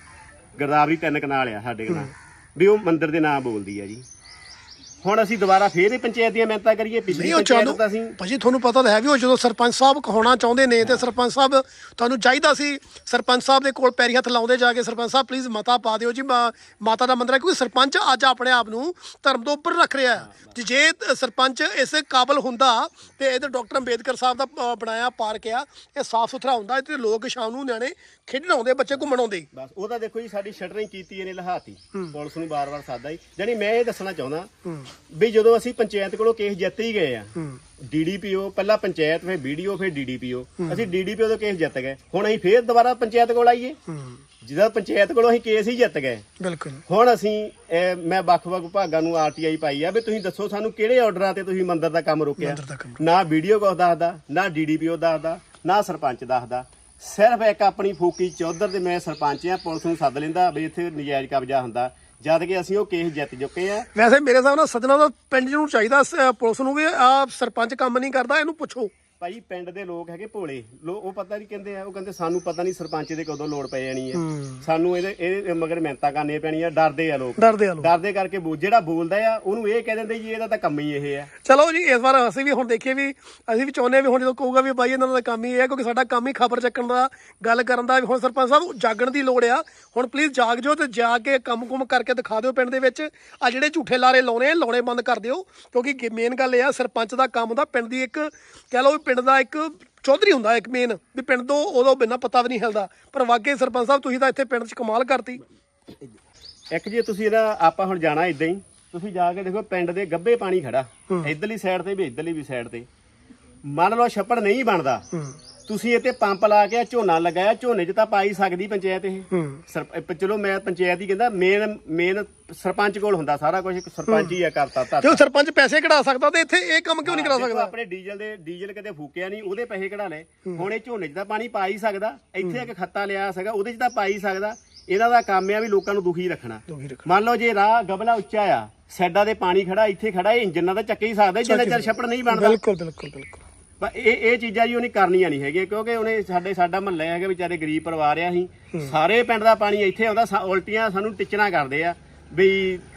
ਗਰਦਾਵਰੀ ਤਿੰਨ ਕਨਾਲ ਆ ਸਾਡੇ ਨਾਲ ਵੀ ਉਹ ਮੰਦਰ ਦੇ ਨਾਂ ਬੋਲਦੀ ਆ ਜੀ। ਹੁਣ ਅਸੀਂ ਦੁਬਾਰਾ ਫੇਰ ਇਹ ਪੰਚਾਇਤ ਦੀਆਂ ਮਿਹਨਤਾਂ ਕਰੀਏ ਪਿਛਲੀ ਨਹੀਂ ਉਹ ਪੰਚਾਇਤ ਤਾਂ ਅਸੀਂ ਭਾਜੀ ਤੁਹਾਨੂੰ ਪਤਾ ਤਾਂ ਹੈ ਵੀ ਉਹ ਜਦੋਂ ਸਰਪੰਚ ਸਾਹਿਬ ਕਹਾਉਣਾ ਚਾਹੁੰਦੇ ਨੇ ਤੇ ਸਰਪੰਚ ਸਾਹਿਬ ਤੁਹਾਨੂੰ ਚਾਹੀਦਾ ਸੀ ਸਰਪੰਚ ਸਾਹਿਬ ਦੇ ਕੋਲ ਪੈਰੀ ਹੱਥ ਲਾਉਂਦੇ ਜਾ ਕੇ ਸਰਪੰਚ ਸਾਹਿਬ ਪਲੀਜ਼ ਮਤਾ ਪਾ ਦਿਓ ਜੀ ਮਾ- ਮਾਤਾ ਦਾ ਮੰਦਰ ਹੈ ਕਿਉਂਕਿ ਸਰਪੰਚ ਅੱਜ ਆਪਣੇ ਆਪ ਨੂੰ ਧਰਮ ਤੋਂ ਉੱਪਰ ਰੱਖ ਰਿਹਾ ਹੈ। ਤੇ ਜੇ ਤ- ਸਰਪੰਚ ਇਸ ਕਾਬਲ ਹੁੰਦਾ ਤੇ ਇਹਦੇ ਡਾਕਟਰ ਅੰਬੇਦਕਰ ਸਾਹਿਬ ਦਾ ਅ, ਬਣਾਇਆ ਪਾਰਕ ਆ ਇਹ ਸਾਫ਼ ਸੁਥਰਾ ਹੁੰਦਾ ਤੇ ਲੋਕ ਸ਼ਾਮ ਨੂੰ ਨਿਆਣੇ ਖੇਡਣ ਆਉਂਦੇ ਬੱਚੇ ਘੁੰਮਣ ਆਉਂਦੇ। ਬਸ ਉਹਦਾ ਦੇਖੋ ਜੀ ਸਾਡੀ ਸ਼ਟਰਿੰਗ ਕੀਤੀ ਇਹਨੇ ਲਹਾਤੀ। ਪੁਲਿਸ ਨੂੰ ਬਾਰ-ਬਾਰ ਸਾਦਾ ਹੀ। ਜਾਨੀ ਮੈਂ ਇਹ ਦੱਸਣਾ ਚਾਹੁੰਦਾ ਵੀ ਜਦੋਂ ਅਸੀਂ ਪੰਚਾਇਤ ਕੋਲੋਂ ਕੇਸ ਜਿੱਤ ਹੀ ਗਏ ਆ ਡੀਡੀਪੀਓ ਪਹਿਲਾਂ ਪੰਚਾਇਤ ਫਿਰ ਵੀਡੀਓ ਫਿਰ ਡੀਡੀਪੀਓ। ਅਸੀਂ ਡੀਡੀਪੀਓ ਤੋਂ ਕੇਸ ਜਿੱਤ ਗਏ। ਹੁਣ ਅਸੀਂ ਫੇਰ ਦੁਬਾਰਾ ਪੰਚਾਇਤ ਕੋਲ ਆਈਏ। ਜਿਹਦਾ ਪੰਚਾਇਤ ਕੋਲੋਂ ਅਸੀਂ ਕੇਸ ਹੀ ਜਿੱਤ ਗਏ। ਬਿਲਕੁਲ। ਹੁਣ ਅਸੀਂ ਮੈਂ ਵੱਖ-ਵੱਖ ਵਿਭਾਗਾਂ ਨੂੰ ਆਰਟੀਆਈ ਪਾਈ ਆ ਵੀ ਤੁਸੀਂ ਦੱਸੋ ਸਾਨੂੰ ਕਿਹੜੇ ਆਰਡਰਾਂ ਤੇ ਤੁਸੀਂ ਮੰਦਰ ਦਾ ਕੰਮ ਰੋਕਿਆ। ਦਾ। ਨਾ ਵੀਡੀਓ ਕੁਛ ਦੱਸਦਾ ਨਾ ਡੀਡੀਪੀਓ ਦੱਸਦਾ ਨਾ ਸਰਪੰਚ ਦੱਸਦਾ। ਸਿਰਫ ਇੱਕ ਆਪਣੀ ਫੂਕੀ ਚੌਧਰ ਤੇ ਮੈਂ ਸਰਪੰਚ ਆ ਪੁਲਿਸ ਨੂੰ ਸੱਦ ਲੈਂਦਾ ਵੀ ਇੱਥੇ ਨਜਾਇਜ਼ ਕਬਜ਼ਾ ਹੁੰਦਾ। ਜਦ ਕਿ ਅਸੀਂ ਉਹ ਕੇਸ ਜਿੱਤ ਚੁੱਕੇ ਆ। ਵੈਸੇ ਮੇਰੇ ਹਿਸਾਬ ਨਾਲ ਸੱਜਣਾ ਦਾ ਪਿੰਡ ਨੂੰ ਚਾਹੀਦਾ ਸ- ਪੁਲਿਸ ਨੂੰ ਵੀ। ਆ ਸਰਪੰਚ ਕੰਮ ਨਹੀਂ ਕਰਦਾ, ਇਹਨੂੰ ਪੁੱਛੋ। ਭਾਈ ਪਿੰਡ ਦੇ ਲੋਕ ਹੈਗੇ ਭੋਲੇ। ਲੋ ਉਹ ਪਤਾ ਨਹੀਂ ਕਹਿੰਦੇ ਆ ਉਹ ਕਹਿੰਦੇ ਸਾਨੂੰ ਪਤਾ ਨਹੀਂ ਸਰਪੰਚ ਦੇ ਕਦੋਂ ਲੋੜ ਪੈ ਜਾਣੀ ਆ। ਸਾਨੂੰ ਇਹਦੇ ਇਹ ਮਗਰ ਮਿਹਨਤਾਂ ਕਰਨੀਆਂ ਪੈਣੀਆਂ ਡਰਦੇ ਆ ਲੋਕ। ਡਰਦੇ ਆ ਲੋਕ। ਡਰਦੇ ਕਰਕੇ ਜਿਹੜਾ ਬੋਲਦਾ ਆ ਉਹਨੂੰ ਇਹ ਕਹਿ ਦਿੰਦੇ ਜੀ ਇਹਦਾ ਤਾਂ ਕੰਮ ਹੀ ਇਹ ਆ। ਚਲੋ ਜੀ ਇਸ ਵਾਰ ਅਸੀਂ ਵੀ ਹੁਣ ਦੇਖੀਏ ਵੀ ਅਸੀਂ ਵੀ ਚਾਹੁੰਦੇ ਹਾਂ ਵੀ ਹੁਣ ਜਦੋਂ ਕਹੂਗਾ ਵੀ ਬਾਈ ਇਹਨਾਂ ਦਾ ਕੰਮ ਹੀ ਇਹ ਹੈ ਕਿਉਂਕਿ ਸਾਡਾ ਕੰਮ ਹੀ ਖਬਰ ਚੱਕਣ ਦਾ ਗੱਲ ਕਰਨ ਦਾ ਵੀ ਹੁਣ ਸਰਪੰਚ ਸਾਹਿਬ ਜਾਗਣ ਦੀ ਲੋੜ ਆ। ਹੁਣ ਪਲੀਜ਼ ਜਾਗ ਜਾਓ ਤੇ ਜਾ ਕੇ ਕੰਮ-ਕੁਮ ਕਰਕੇ ਦਿਖਾ ਦਿਓ ਪਿੰਡ ਦੇ ਵਿੱਚ। ਆ ਜਿਹੜੇ ਝੂਠੇ ਲਾਰੇ ਲਾਉਣੇ ਆ ਲਾਉਣੇ ਬੰਦ ਕਰ ਦਿਓ ਕਿਉਂਕਿ ਮੇਨ ਗੱਲ ਇਹ ਆ ਸਰਪੰਚ ਦਾ ਕੰਮ ਦਾ ਪਿੰਡ ਦੀ ਇੱਕ ਕਹਿ ਲਓ ਪਿੰਡ ਦਾ ਇੱਕ ਚੌਧਰੀ ਹੁੰਦਾ ਇੱਕ ਮੇਨ ਵੀ ਪਿੰਡ ਤੋਂ ਉਦੋਂ ਬਿਨਾਂ ਪਤਾ ਵੀ ਨਹੀਂ ਹਿਲਦਾ। ਪਰ ਵਾਕਈ ਸਰਪੰਚ ਸਾਹਿਬ ਤੁਸੀਂ ਤਾਂ ਇੱਥੇ ਪਿੰਡ 'ਚ ਕਮਾਲ ਕਰਤੀ। ਇੱਕ ਜੇ ਤੁਸੀਂ ਇਹਦਾ ਆਪਾਂ ਹੁਣ ਜਾਣਾ ਇਦਾਂ ਹੀ ਤੁਸੀਂ ਜਾ ਕੇ ਦੇਖੋ ਪਿੰਡ ਦੇ ਗੱਬੇ ਪਾਣੀ ਖੜਾ। ਇਧਰਲੀ ਸਾਈਡ ਤੇ ਵੀ ਇਧਰਲੀ ਵੀ ਸਾਈਡ ਤੇ। ਮੰਨ ਲਓ ਛੱਪੜ ਨਹੀਂ ਬਣਦਾ। ਤੁਸੀਂ ਤੇ ਪੰਪ ਲਾ ਕੇ ਝੋਨਾ ਲਗਾਇਆ ਝੋਨੇ 'ਚ ਤਾਂ ਪਾਈ ਸਕਦੀ ਪੰਚਾਇਤ ਇਹ। ਸਰਪ- ਅਹ ਚਲੋ ਮੈਂ ਪੰਚਾਇਤ ਹੀ ਕਹਿੰਦਾ ਮੇਨ ਮੇਨ ਸਰਪੰਚ ਕੋਲ ਹੁੰਦਾ ਸਾਰਾ ਕੁਝ ਸਰਪੰਚ ਹੀ ਆ ਕਰਤਾ ਤਾਂ ਜਦੋਂ ਸਰਪੰਚ ਪੈਸੇ ਕਢਾ ਸਕਦਾ ਤੇ ਇੱਥੇ ਇਹ ਕੰਮ ਕਿਉਂ ਨਹੀਂ ਕਰਾ ਦੇਖੋ ਸਕਦਾ? ਆਪਣੇ ਡੀਜ਼ਲ ਦੇ ਡੀਜ਼ਲ ਕਦੇ ਫੂਕਿਆ ਨਹੀਂ ਉਹਦੇ ਪੈਸੇ ਕਢਾ ਲਏ। ਹੁਣ ਇਹ ਝੋਨੇ 'ਚ ਤਾਂ ਪਾਣੀ ਪਾ ਹੀ ਸਕਦਾ ਇੱਥੇ ਇੱਕ ਖੱਤਾ ਲਿਆ ਸੀਗਾ ਉਹਦੇ 'ਚ ਤਾਂ ਪਾ ਹੀ ਸਕਦਾ। ਇਹਨਾਂ ਦਾ ਕੰਮ ਆ ਵੀ ਲੋਕਾਂ ਨੂੰ ਦੁਖੀ ਰੱਖਣਾ। ਦੁਖੀ ਰੱਖਣਾ। ਮੰਨ ਲਓ ਜੇ ਰਾਹ ਗਬਲਾ ਉੱਚਾ ਆ ਸੈਡਾ ਦੇ ਪਾਣੀ ਖੜਾ ਇੱਥੇ ਖੜਾ ਇਹ ਇੰਜਨ ਨਾਲ ਤਾਂ ਚੱਕੇ ਹੀ ਸਕਦਾ ਜਿੰਨਾ ਚਿਰ ਛੱਪੜ ਨਹੀਂ ਬਣਦਾ। ਬਿਲਕੁਲ ਬਿਲਕੁਲ ਬਿਲਕੁਲ। ਪਰ ਇਹ ਇਹ ਚੀਜ਼ਾਂ ਜੀ ਉਹਨੇ ਕਰਨੀਆਂ ਨਹੀਂ ਹੈਗੀਆਂ ਕਿਉਂਕਿ ਉਹਨੇ ਸਾਡੇ ਸਾਡਾ ਮਹੱਲਾ ਹੈਗਾ ਵਿਚਾਰੇ ਗਰੀਬ ਪਰਿਵਾਰ ਆ ਅਸੀਂ। ਸਾਰੇ ਪਿੰਡ ਦਾ ਪਾਣੀ ਇੱਥੇ ਆਉਂਦਾ ਸਾ- ਉਲਟੀਆਂ ਸਾਨੂੰ ਟਿਚਣਾ ਕਰਦੇ ਆ ਵੀ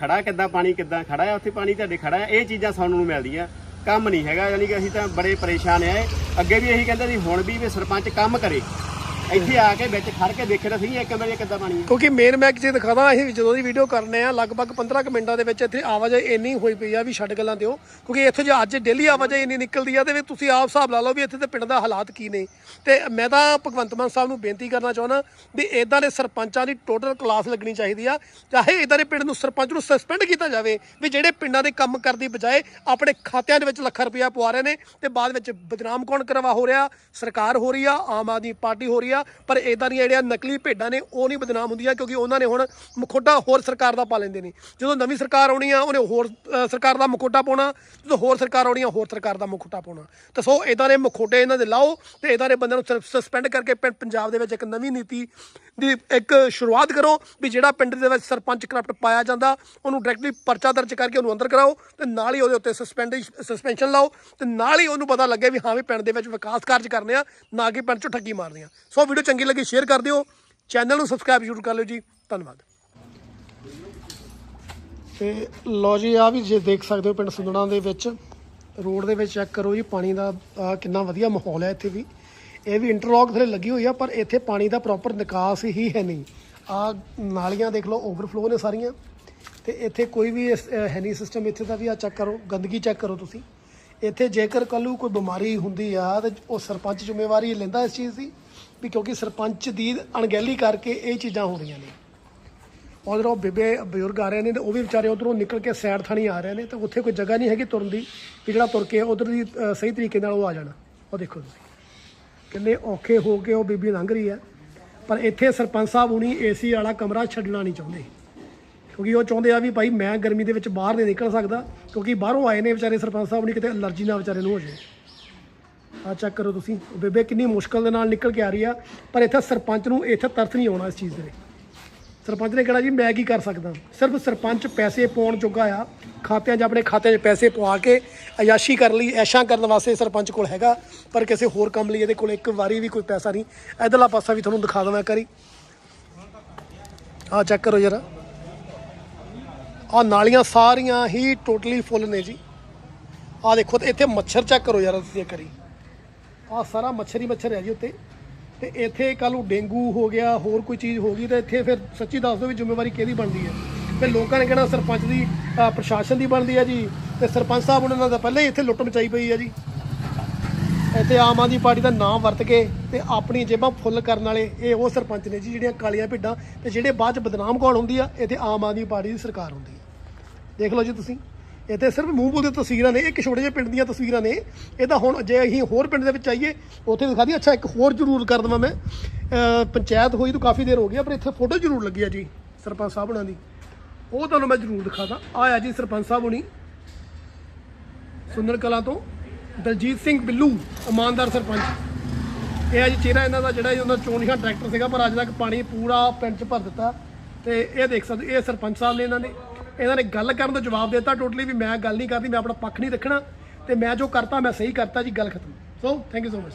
ਖੜਾ ਕਿੱਦਾਂ ਪਾਣੀ ਕਿੱਦਾਂ ਖੜਾ ਆ ਉੱਥੇ ਪਾਣੀ ਤੁਹਾਡੇ ਖੜਾ ਆ ਇਹ ਚੀਜ਼ਾਂ ਸਾਨੂੰ ਮਿਲਦੀਆਂ। ਕੰਮ ਨਹੀਂ ਹੈਗਾ ਯਾਨੀ ਕਿ ਅਸੀਂ ਤਾਂ ਬੜੇ ਪਰੇਸ਼ਾਨ ਆ। ਅੱਗੇ ਵੀ ਇਹੀ ਕਹਿੰਦੇ ਸੀ ਹੁਣ ਵੀ ਵੀ ਸਰਪੰਚ ਕੰਮ ਕਰੇ। ਇੱਥੇ ਆ ਕੇ ਵਿੱਚ ਖੜ ਕੇ ਦੇਖਿਆ ਤਾਂ ਸਹੀ ਇੱਕ ਮਿੰਟ ਕਿੱਦਾਂ ਪਾਣੀ ਆ। ਕਿਉਂਕਿ ਮੇਨ ਮੈਂ ਕਿਸੇ ਦਿਖਾਦਾ, ਅਸੀਂ ਜਦੋਂ ਦੀ ਵੀਡੀਓ ਕਰਨੇ ਆ, ਲਗਭਗ 15 ਕੁ ਮਿੰਟਾਂ ਦੇ ਵਿੱਚ ਇੱਥੇ ਆਵਾਜਾਈ ਇੰਨੀ ਹੋਈ ਪਈ ਆ ਵੀ ਛੱਡ ਗੱਲਾਂ ਦਿਓ। ਕਿਉਂਕਿ ਇੱਥੇ ਜੇ ਅੱਜ ਡੇਲੀ ਆਵਾਜਾਈ ਇੰਨੀ ਨਿਕਲਦੀ ਆ ਤੇ ਵੀ ਤੁਸੀਂ ਆਪ ਹਿਸਾਬ ਲਾ ਲਓ ਵੀ ਇੱਥੇ ਦੇ ਪਿੰਡ ਦਾ ਹਾਲਾਤ ਕੀ ਨੇ। ਤੇ ਮੈਂ ਤਾਂ ਭਗਵੰਤ ਮਾਨ ਸਾਹਿਬ ਨੂੰ ਬੇਨਤੀ ਕਰਨਾ ਚਾਹੁੰਦਾ ਵੀ ਇਦਾਂ ਦੇ ਸਰਪੰਚਾਂ ਦੀ ਟੋਟਲ ਕਲਾਸ ਲੱਗਣੀ ਚਾਹੀਦੀ ਆ। ਚਾਹੇ ਇਦਾਂ ਦੇ ਪਿੰਡ ਨੂੰ ਸਰਪੰਚ ਨੂੰ ਸਸਪੈਂਡ ਕੀਤਾ ਜਾਵੇ, ਵੀ ਜਿਹੜੇ ਪਿੰਡਾਂ ਦੇ ਕੰਮ ਕਰਨ ਦੀ ਬਜਾਏ ਆਪਣੇ ਖਾਤਿਆਂ ਦੇ ਵਿੱਚ ਲੱਖਾਂ ਰੁਪਇਆ ਪਵਾ ਰਹੇ ਨੇ ਤੇ ਬਾਅਦ ਵਿੱਚ ਬਦਨਾਮ ਕੌਣ ਕਰਵਾ ਹੋ ਰਿਹਾ? ਸਰਕਾਰ ਹੋ ਰਹੀ ਆ, ਆਮ ਆਦਮੀ ਪਾਰਟੀ ਹੋ ਰਹੀ ਆ ਪਰ ਇਦਾਂ ਦੀਆਂ ਜਿਹੜੀਆਂ ਨਕਲੀ ਭੇਡਾਂ ਨੇ, ਉਹ ਨਹੀਂ ਬਦਨਾਮ ਹੁੰਦੀਆਂ ਕਿਉਂਕਿ ਉਹਨਾਂ ਨੇ ਹੁਣ ਮੁਖੋਟਾ ਹੋਰ ਸਰਕਾਰ ਦਾ ਪਾ ਲੈਂਦੇ ਨੇ। ਜਦੋਂ ਨਵੀਂ ਸਰਕਾਰ ਆਉਣੀ ਆ, ਉਹਨੇ ਹੋਰ ਸਰਕਾਰ ਦਾ ਮੁਖੋਟਾ ਪਾਉਣਾ, ਜਦੋਂ ਹੋਰ ਸਰਕਾਰ ਆਉਣੀ ਆ, ਹੋਰ ਸਰਕਾਰ ਦਾ ਮੁਖੋਟਾ ਪਾਉਣਾ। ਤਾਂ ਸੋ ਇਦਾਂ ਦੇ ਮੁਖੋਟੇ ਇਹਨਾਂ ਦੇ ਲਾਓ ਤੇ ਇਦਾਂ ਦੇ ਬੰਦਿਆਂ ਨੂੰ ਸਸਪੈਂਡ ਕਰਕੇ ਪੰਜਾਬ ਦੇ ਵਿੱਚ ਇੱਕ ਨਵੀਂ ਨੀਤੀ ਦੀ ਇੱਕ ਸ਼ੁਰੂਆਤ ਕਰੋ ਵੀ ਜਿਹੜਾ ਪਿੰਡ ਦੇ ਵਿੱਚ ਸਰਪੰਚ ਕਰਪਟ ਪਾਇਆ ਜਾਂਦਾ, ਉਹਨੂੰ ਡਾਇਰੈਕਟਲੀ ਪਰਚਾ ਦਰਜ ਕਰਕੇ ਉਹਨੂੰ ਅੰਦਰ ਕਰਾਓ ਤੇ ਨਾਲ ਹੀ ਉਹਦੇ ਉੱਤੇ ਸਸਪੈਂਡ ਸਸਪੈਂਸ਼ਨ ਲਾਓ ਤੇ ਨਾਲ ਹੀ ਉਹਨੂੰ ਪਤਾ ਲੱਗੇ ਵੀ ਹਾਂ ਵੀ ਪਿੰਡ ਦੇ ਵਿੱਚ ਵਿਕਾਸ ਕਾਰਜ ਕਰਨੇ ਆ, ਨਾ ਕਿ ਪਿੰਡ 'ਚੋਂ ਠੱਗੀ ਮਾਰਨੀ ਆ। ਸੋ ਵੀਡੀਓ ਚੰਗੀ ਲੱਗੀ ਸ਼ੇਅਰ ਕਰ ਦਿਓ। ਚੈਨਲ ਨੂੰ ਸਬਸਕ੍ਰਾਈਬ ਜ਼ਰੂਰ ਕਰ ਲਿਓ ਜੀ। ਧੰਨਵਾਦ। ਤੇ ਲੋ ਜੀ ਆ ਵੀ ਜੇ ਦੇਖ ਸਕਦੇ ਹੋ ਪਿੰਡ ਸੁੰਦਣਾ ਦੇ ਵਿੱਚ। ਰੋਡ ਦੇ ਵਿੱਚ ਚੈੱਕ ਕਰੋ ਜੀ, ਪਾਣੀ ਦਾ ਕਿੰਨਾ ਵਧੀਆ ਮਾਹੌਲ ਹੈ ਇੱਥੇ ਵੀ। ਇਹ ਵੀ ਇੰਟਰਲੌਕ ਥਲੇ ਲੱਗੀ ਹੋਈ ਆ, ਪਰ ਇੱਥੇ ਪਾਣੀ ਦਾ ਪ੍ਰੋਪਰ ਨਿਕਾਸ ਹੀ ਹੈ ਨਹੀਂ। ਆ ਨਾਲੀਆਂ ਦੇਖ ਲਓ ਓਵਰਫਲੋ ਨੇ ਸਾਰੀਆਂ। ਤੇ ਇੱਥੇ ਕੋਈ ਵੀ ਹੈ ਨਹੀਂ ਸਿਸਟਮ ਇੱਥੇ ਦਾ ਵੀ ਆ ਚੈੱਕ ਕਰੋ, ਗੰਦਗੀ ਚੈੱਕ ਕਰੋ ਤੁਸੀਂ। ਇੱਥੇ ਜੇਕਰ ਕੱਲੂ ਕੋਈ ਬਿਮਾਰੀ ਹੁੰਦੀ ਆ, ਤੇ ਉਹ ਸਰਪੰਚ ਜ਼ਿੰਮੇਵਾਰੀ ਲੈਂਦਾ ਇਸ ਚੀਜ਼ ਦੀ। ਵੀ ਕਿਉਂਕਿ ਸਰਪੰਚ ਦੀ ਅਣਗਹਿਲੀ ਕਰਕੇ ਇਹ ਚੀਜ਼ਾਂ ਹੋ ਰਹੀਆਂ ਨੇ ਉਧਰੋਂ ਬੇਬੇ ਬਜ਼ੁਰਗ ਆ ਰਹੇ ਨੇ ਤੇ ਉਹ ਵੀ ਵਿਚਾਰੇ ਉਧਰੋਂ ਨਿਕਲ ਕੇ ਸਾਈਡ ਥਾਣੀ ਆ ਰਹੇ ਨੇ ਤੇ ਉੱਥੇ ਕੋਈ ਜਗ੍ਹਾ ਨਹੀਂ ਹੈਗੀ ਤੁਰਨ ਦੀ ਵੀ ਜਿਹੜਾ ਤੁਰ ਕੇ ਉਧਰ ਦੀ ਸਹੀ ਤਰੀਕੇ ਨਾਲ ਉਹ ਆ ਜਾਣਾ। ਉਹ ਦੇਖੋ ਤੁਸੀਂ। ਕਿੰਨੇ ਔਖੇ ਹੋ ਕੇ ਉਹ ਬੀਬੀ ਲੰਘ ਰਹੀ ਹੈ। ਪਰ ਇੱਥੇ ਸਰਪੰਚ ਸਾਹਿਬ ਹੁਣੀ ਏਸੀ ਵਾਲਾ ਕਮਰਾ ਛੱਡਣਾ ਨਹੀਂ ਚਾਹੁੰਦੇ। ਕਿਉਂਕਿ ਉਹ ਚਾਹੁੰਦੇ ਆ ਵੀ ਭਾਈ ਮੈਂ ਗਰਮੀ ਦੇ ਵਿੱਚ ਬਾਹਰ ਨਹੀਂ ਨਿਕਲ ਸਕਦਾ, ਕਿਉਂਕਿ ਬਾਹਰੋਂ ਆਏ ਨੇ ਵਿਚਾਰੇ ਸਰਪੰਚ ਸਾਹਿਬ ਨਹੀਂ ਕਿਤੇ ਅਲਰਜੀ ਨਾ ਵਿਚਾਰੇ ਨੂੰ ਹੋ ਜਾਵੇ ਆ ਚੈੱਕ ਕਰੋ ਤੁਸੀਂ। ਬੇਬੇ ਕਿੰਨੀ ਮੁਸ਼ਕਲ ਦੇ ਨਾਲ ਨਿਕਲ ਕੇ ਆ ਰਹੀ ਆ। ਪਰ ਇੱਥੇ ਸਰਪੰਚ ਨੂੰ ਇੱਥੇ ਤਰਸ ਨਹੀਂ ਆਉਣਾ ਇਸ ਚੀਜ਼ ਦੇ ਸਰਪੰਚ ਨੇ ਕਿਹਾ ਜੀ, ਮੈਂ ਕੀ ਕਰ ਸਕਦਾ? ਸਿਰਫ ਸਰਪੰਚ ਪੈਸੇ ਪਾਉਣ ਜੋਗਾ ਆ। ਖਾਤਿਆਂ 'ਚ, ਆਪਣੇ ਖਾਤਿਆਂ 'ਚ ਪੈਸੇ ਪਵਾ ਕੇ ਅਯਾਸ਼ੀ ਕਰਨ ਲਈ, ਐਸ਼ਾਂ ਕਰਨ ਵਾਸਤੇ ਸਰਪੰਚ ਕੋਲ ਹੈਗਾ। ਪਰ ਕਿਸੇ ਹੋਰ ਕੰਮ ਲਈ ਇਹਦੇ ਕੋਲ ਇੱਕ ਵਾਰੀ ਵੀ ਕੋਈ ਪੈਸਾ ਨਹੀਂ। ਇਧਰਲਾ ਪਾਸਾ ਵੀ ਤੁਹਾਨੂੰ ਦਿਖਾ ਦਵਾਂ ਕਰੀ ਆ ਚੈੱਕ ਕਰੋ ਜਰਾ। ਆ ਨਾਲੀਆਂ ਸਾਰੀਆਂ ਹੀ ਟੋਟਲੀ ਫੁੱਲ ਨੇ ਜੀ। ਆ ਦੇਖੋ ਤੇ ਇੱਥੇ ਮੱਛਰ ਚੈੱਕ ਕਰੋ ਯਾਰ ਤੁਸੀਂ ਇੱਕ ਵਾਰੀ। ਆ ਸਾਰਾ ਮੱਛਰ ਹੀ ਮੱਛਰ ਹੈ ਜੀ ਉੱਤੇ। ਤੇ ਇੱਥੇ ਕੱਲ ਨੂੰ ਡੇਂਗੂ ਹੋ ਗਿਆ, ਹੋਰ ਕੋਈ ਚੀਜ਼ ਹੋ ਗਈ ਤਾਂ ਇੱਥੇ ਫਿਰ ਸੱਚੀ ਦੱਸ ਦਿਓ ਵੀ ਜ਼ਿੰਮੇਵਾਰੀ ਕਿਹਦੀ ਬਣਦੀ ਹੈ। ਤੇ ਲੋਕਾਂ ਨੇ ਕਹਿਣਾ ਸਰਪੰਚ ਦੀ ਪ੍ਰਸ਼ਾਸਨ ਦੀ ਬਣਦੀ ਹੈ ਜੀ। ਤੇ ਸਰਪੰਚ ਸਾਹਿਬ ਉਹਨਾਂ ਦਾ ਪਹਿਲਾਂ ਹੀ ਇੱਥੇ ਲੁੱਟ ਮਚਾਈ ਪਈ ਹੈ ਜੀ। ਇੱਥੇ ਆਮ ਆਦਮੀ ਪਾਰਟੀ ਦਾ ਨਾਮ ਵਰਤ ਕੇ ਤੇ ਆਪਣੀ ਜੇਬਾਂ ਫੁੱਲ ਕਰਨ ਵਾਲੇ ਇਹ ਉਹ ਸਰਪੰਚ ਨੇ ਜੀ, ਜਿਹੜੀਆਂ ਕਾਲੀਆਂ ਭਿੱਡਾਂ ਤੇ ਜਿਹੜੇ ਬਾਅਦ ਚ ਬਦਨਾਮ ਕੌਣ ਹੁੰਦੀ ਆ, ਇੱਥੇ ਆਮ ਆਦਮੀ ਪਾਰਟੀ ਦੀ ਸਰਕਾਰ ਹੁੰਦੀ ਹੈ। ਦੇਖ ਲਓ ਜੀ ਤੁਸੀਂ। ਇੱਥੇ ਸਿਰਫ ਮੂੰਹ ਬੋਲਦੇ ਤਸਵੀਰਾਂ ਨੇ ਇੱਕ ਛੋਟੇ ਜਿਹੇ ਪਿੰਡ ਦੀਆਂ ਤਸਵੀਰਾਂ ਨੇ। ਇਹ ਤਾਂ ਹੁਣ ਜੇ ਅਸੀਂ ਹੋਰ ਪਿੰਡ ਦੇ ਵਿੱਚ ਆਈਏ ਉੱਥੇ ਦਿਖਾ ਦੀ ਅੱਛਾ ਇੱਕ ਹੋਰ ਜ਼ਰੂਰ ਕਰ ਦਵਾਂ ਮੈਂ। ਪੰਚਾਇਤ ਹੋਈ ਤਾਂ ਕਾਫੀ ਦੇਰ ਹੋ ਗਈ ਆ, ਪਰ ਇੱਥੇ ਫੋਟੋ ਜ਼ਰੂਰ ਲੱਗੀ ਆ ਜੀ ਸਰਪੰਚ ਸਾਹਿਬ ਹੁਣਾਂ ਦੀ। ਉਹ ਤੁਹਾਨੂੰ ਮੈਂ ਜ਼ਰੂਰ ਦਿਖਾਦਾ। ਆਇਆ ਜੀ ਸਰਪੰਚ ਸਾਹਿਬ ਹੁਣੀ ਸੁੰਦਰ ਕਲਾ ਤੋਂ। ਦਲਜੀਤ ਸਿੰਘ ਬਿੱਲੂ ਇਮਾਨਦਾਰ ਸਰਪੰਚ। ਇਹ ਅੱਜ ਚਿਹਰਾ ਇਹਨਾਂ ਦਾ ਜਿਹੜਾ ਜੀ ਉਹਨਾਂ ਦਾ ਚੋਣ ਟਰੈਕਟਰ ਸੀਗਾ ਪਰ ਅੱਜ ਤੱਕ ਪਾਣੀ ਪੂਰਾ ਪਿੰਡ 'ਚ ਭਰ ਦਿੱਤਾ। ਤੇ ਇਹ ਦੇਖ ਸਕਦੇ ਇਹ ਸਰਪੰਚ ਸਾਹਿਬ ਨੇ ਇਹਨਾਂ ਨੇ। ਇਹਨਾਂ ਨੇ ਗੱਲ ਕਰਨ ਦਾ ਜਵਾਬ ਦਿੱਤਾ ਟੋਟਲੀ ਵੀ ਮੈਂ ਗੱਲ ਨਹੀਂ ਕਰਦੀ, ਮੈਂ ਆਪਣਾ ਪੱਖ ਨਹੀਂ ਰੱਖਣਾ ਤੇ ਮੈਂ ਜੋ ਕਰਤਾ, ਮੈਂ ਸਹੀ ਕਰਤਾ ਜੀ, ਗੱਲ ਖਤਮ। So thank you so much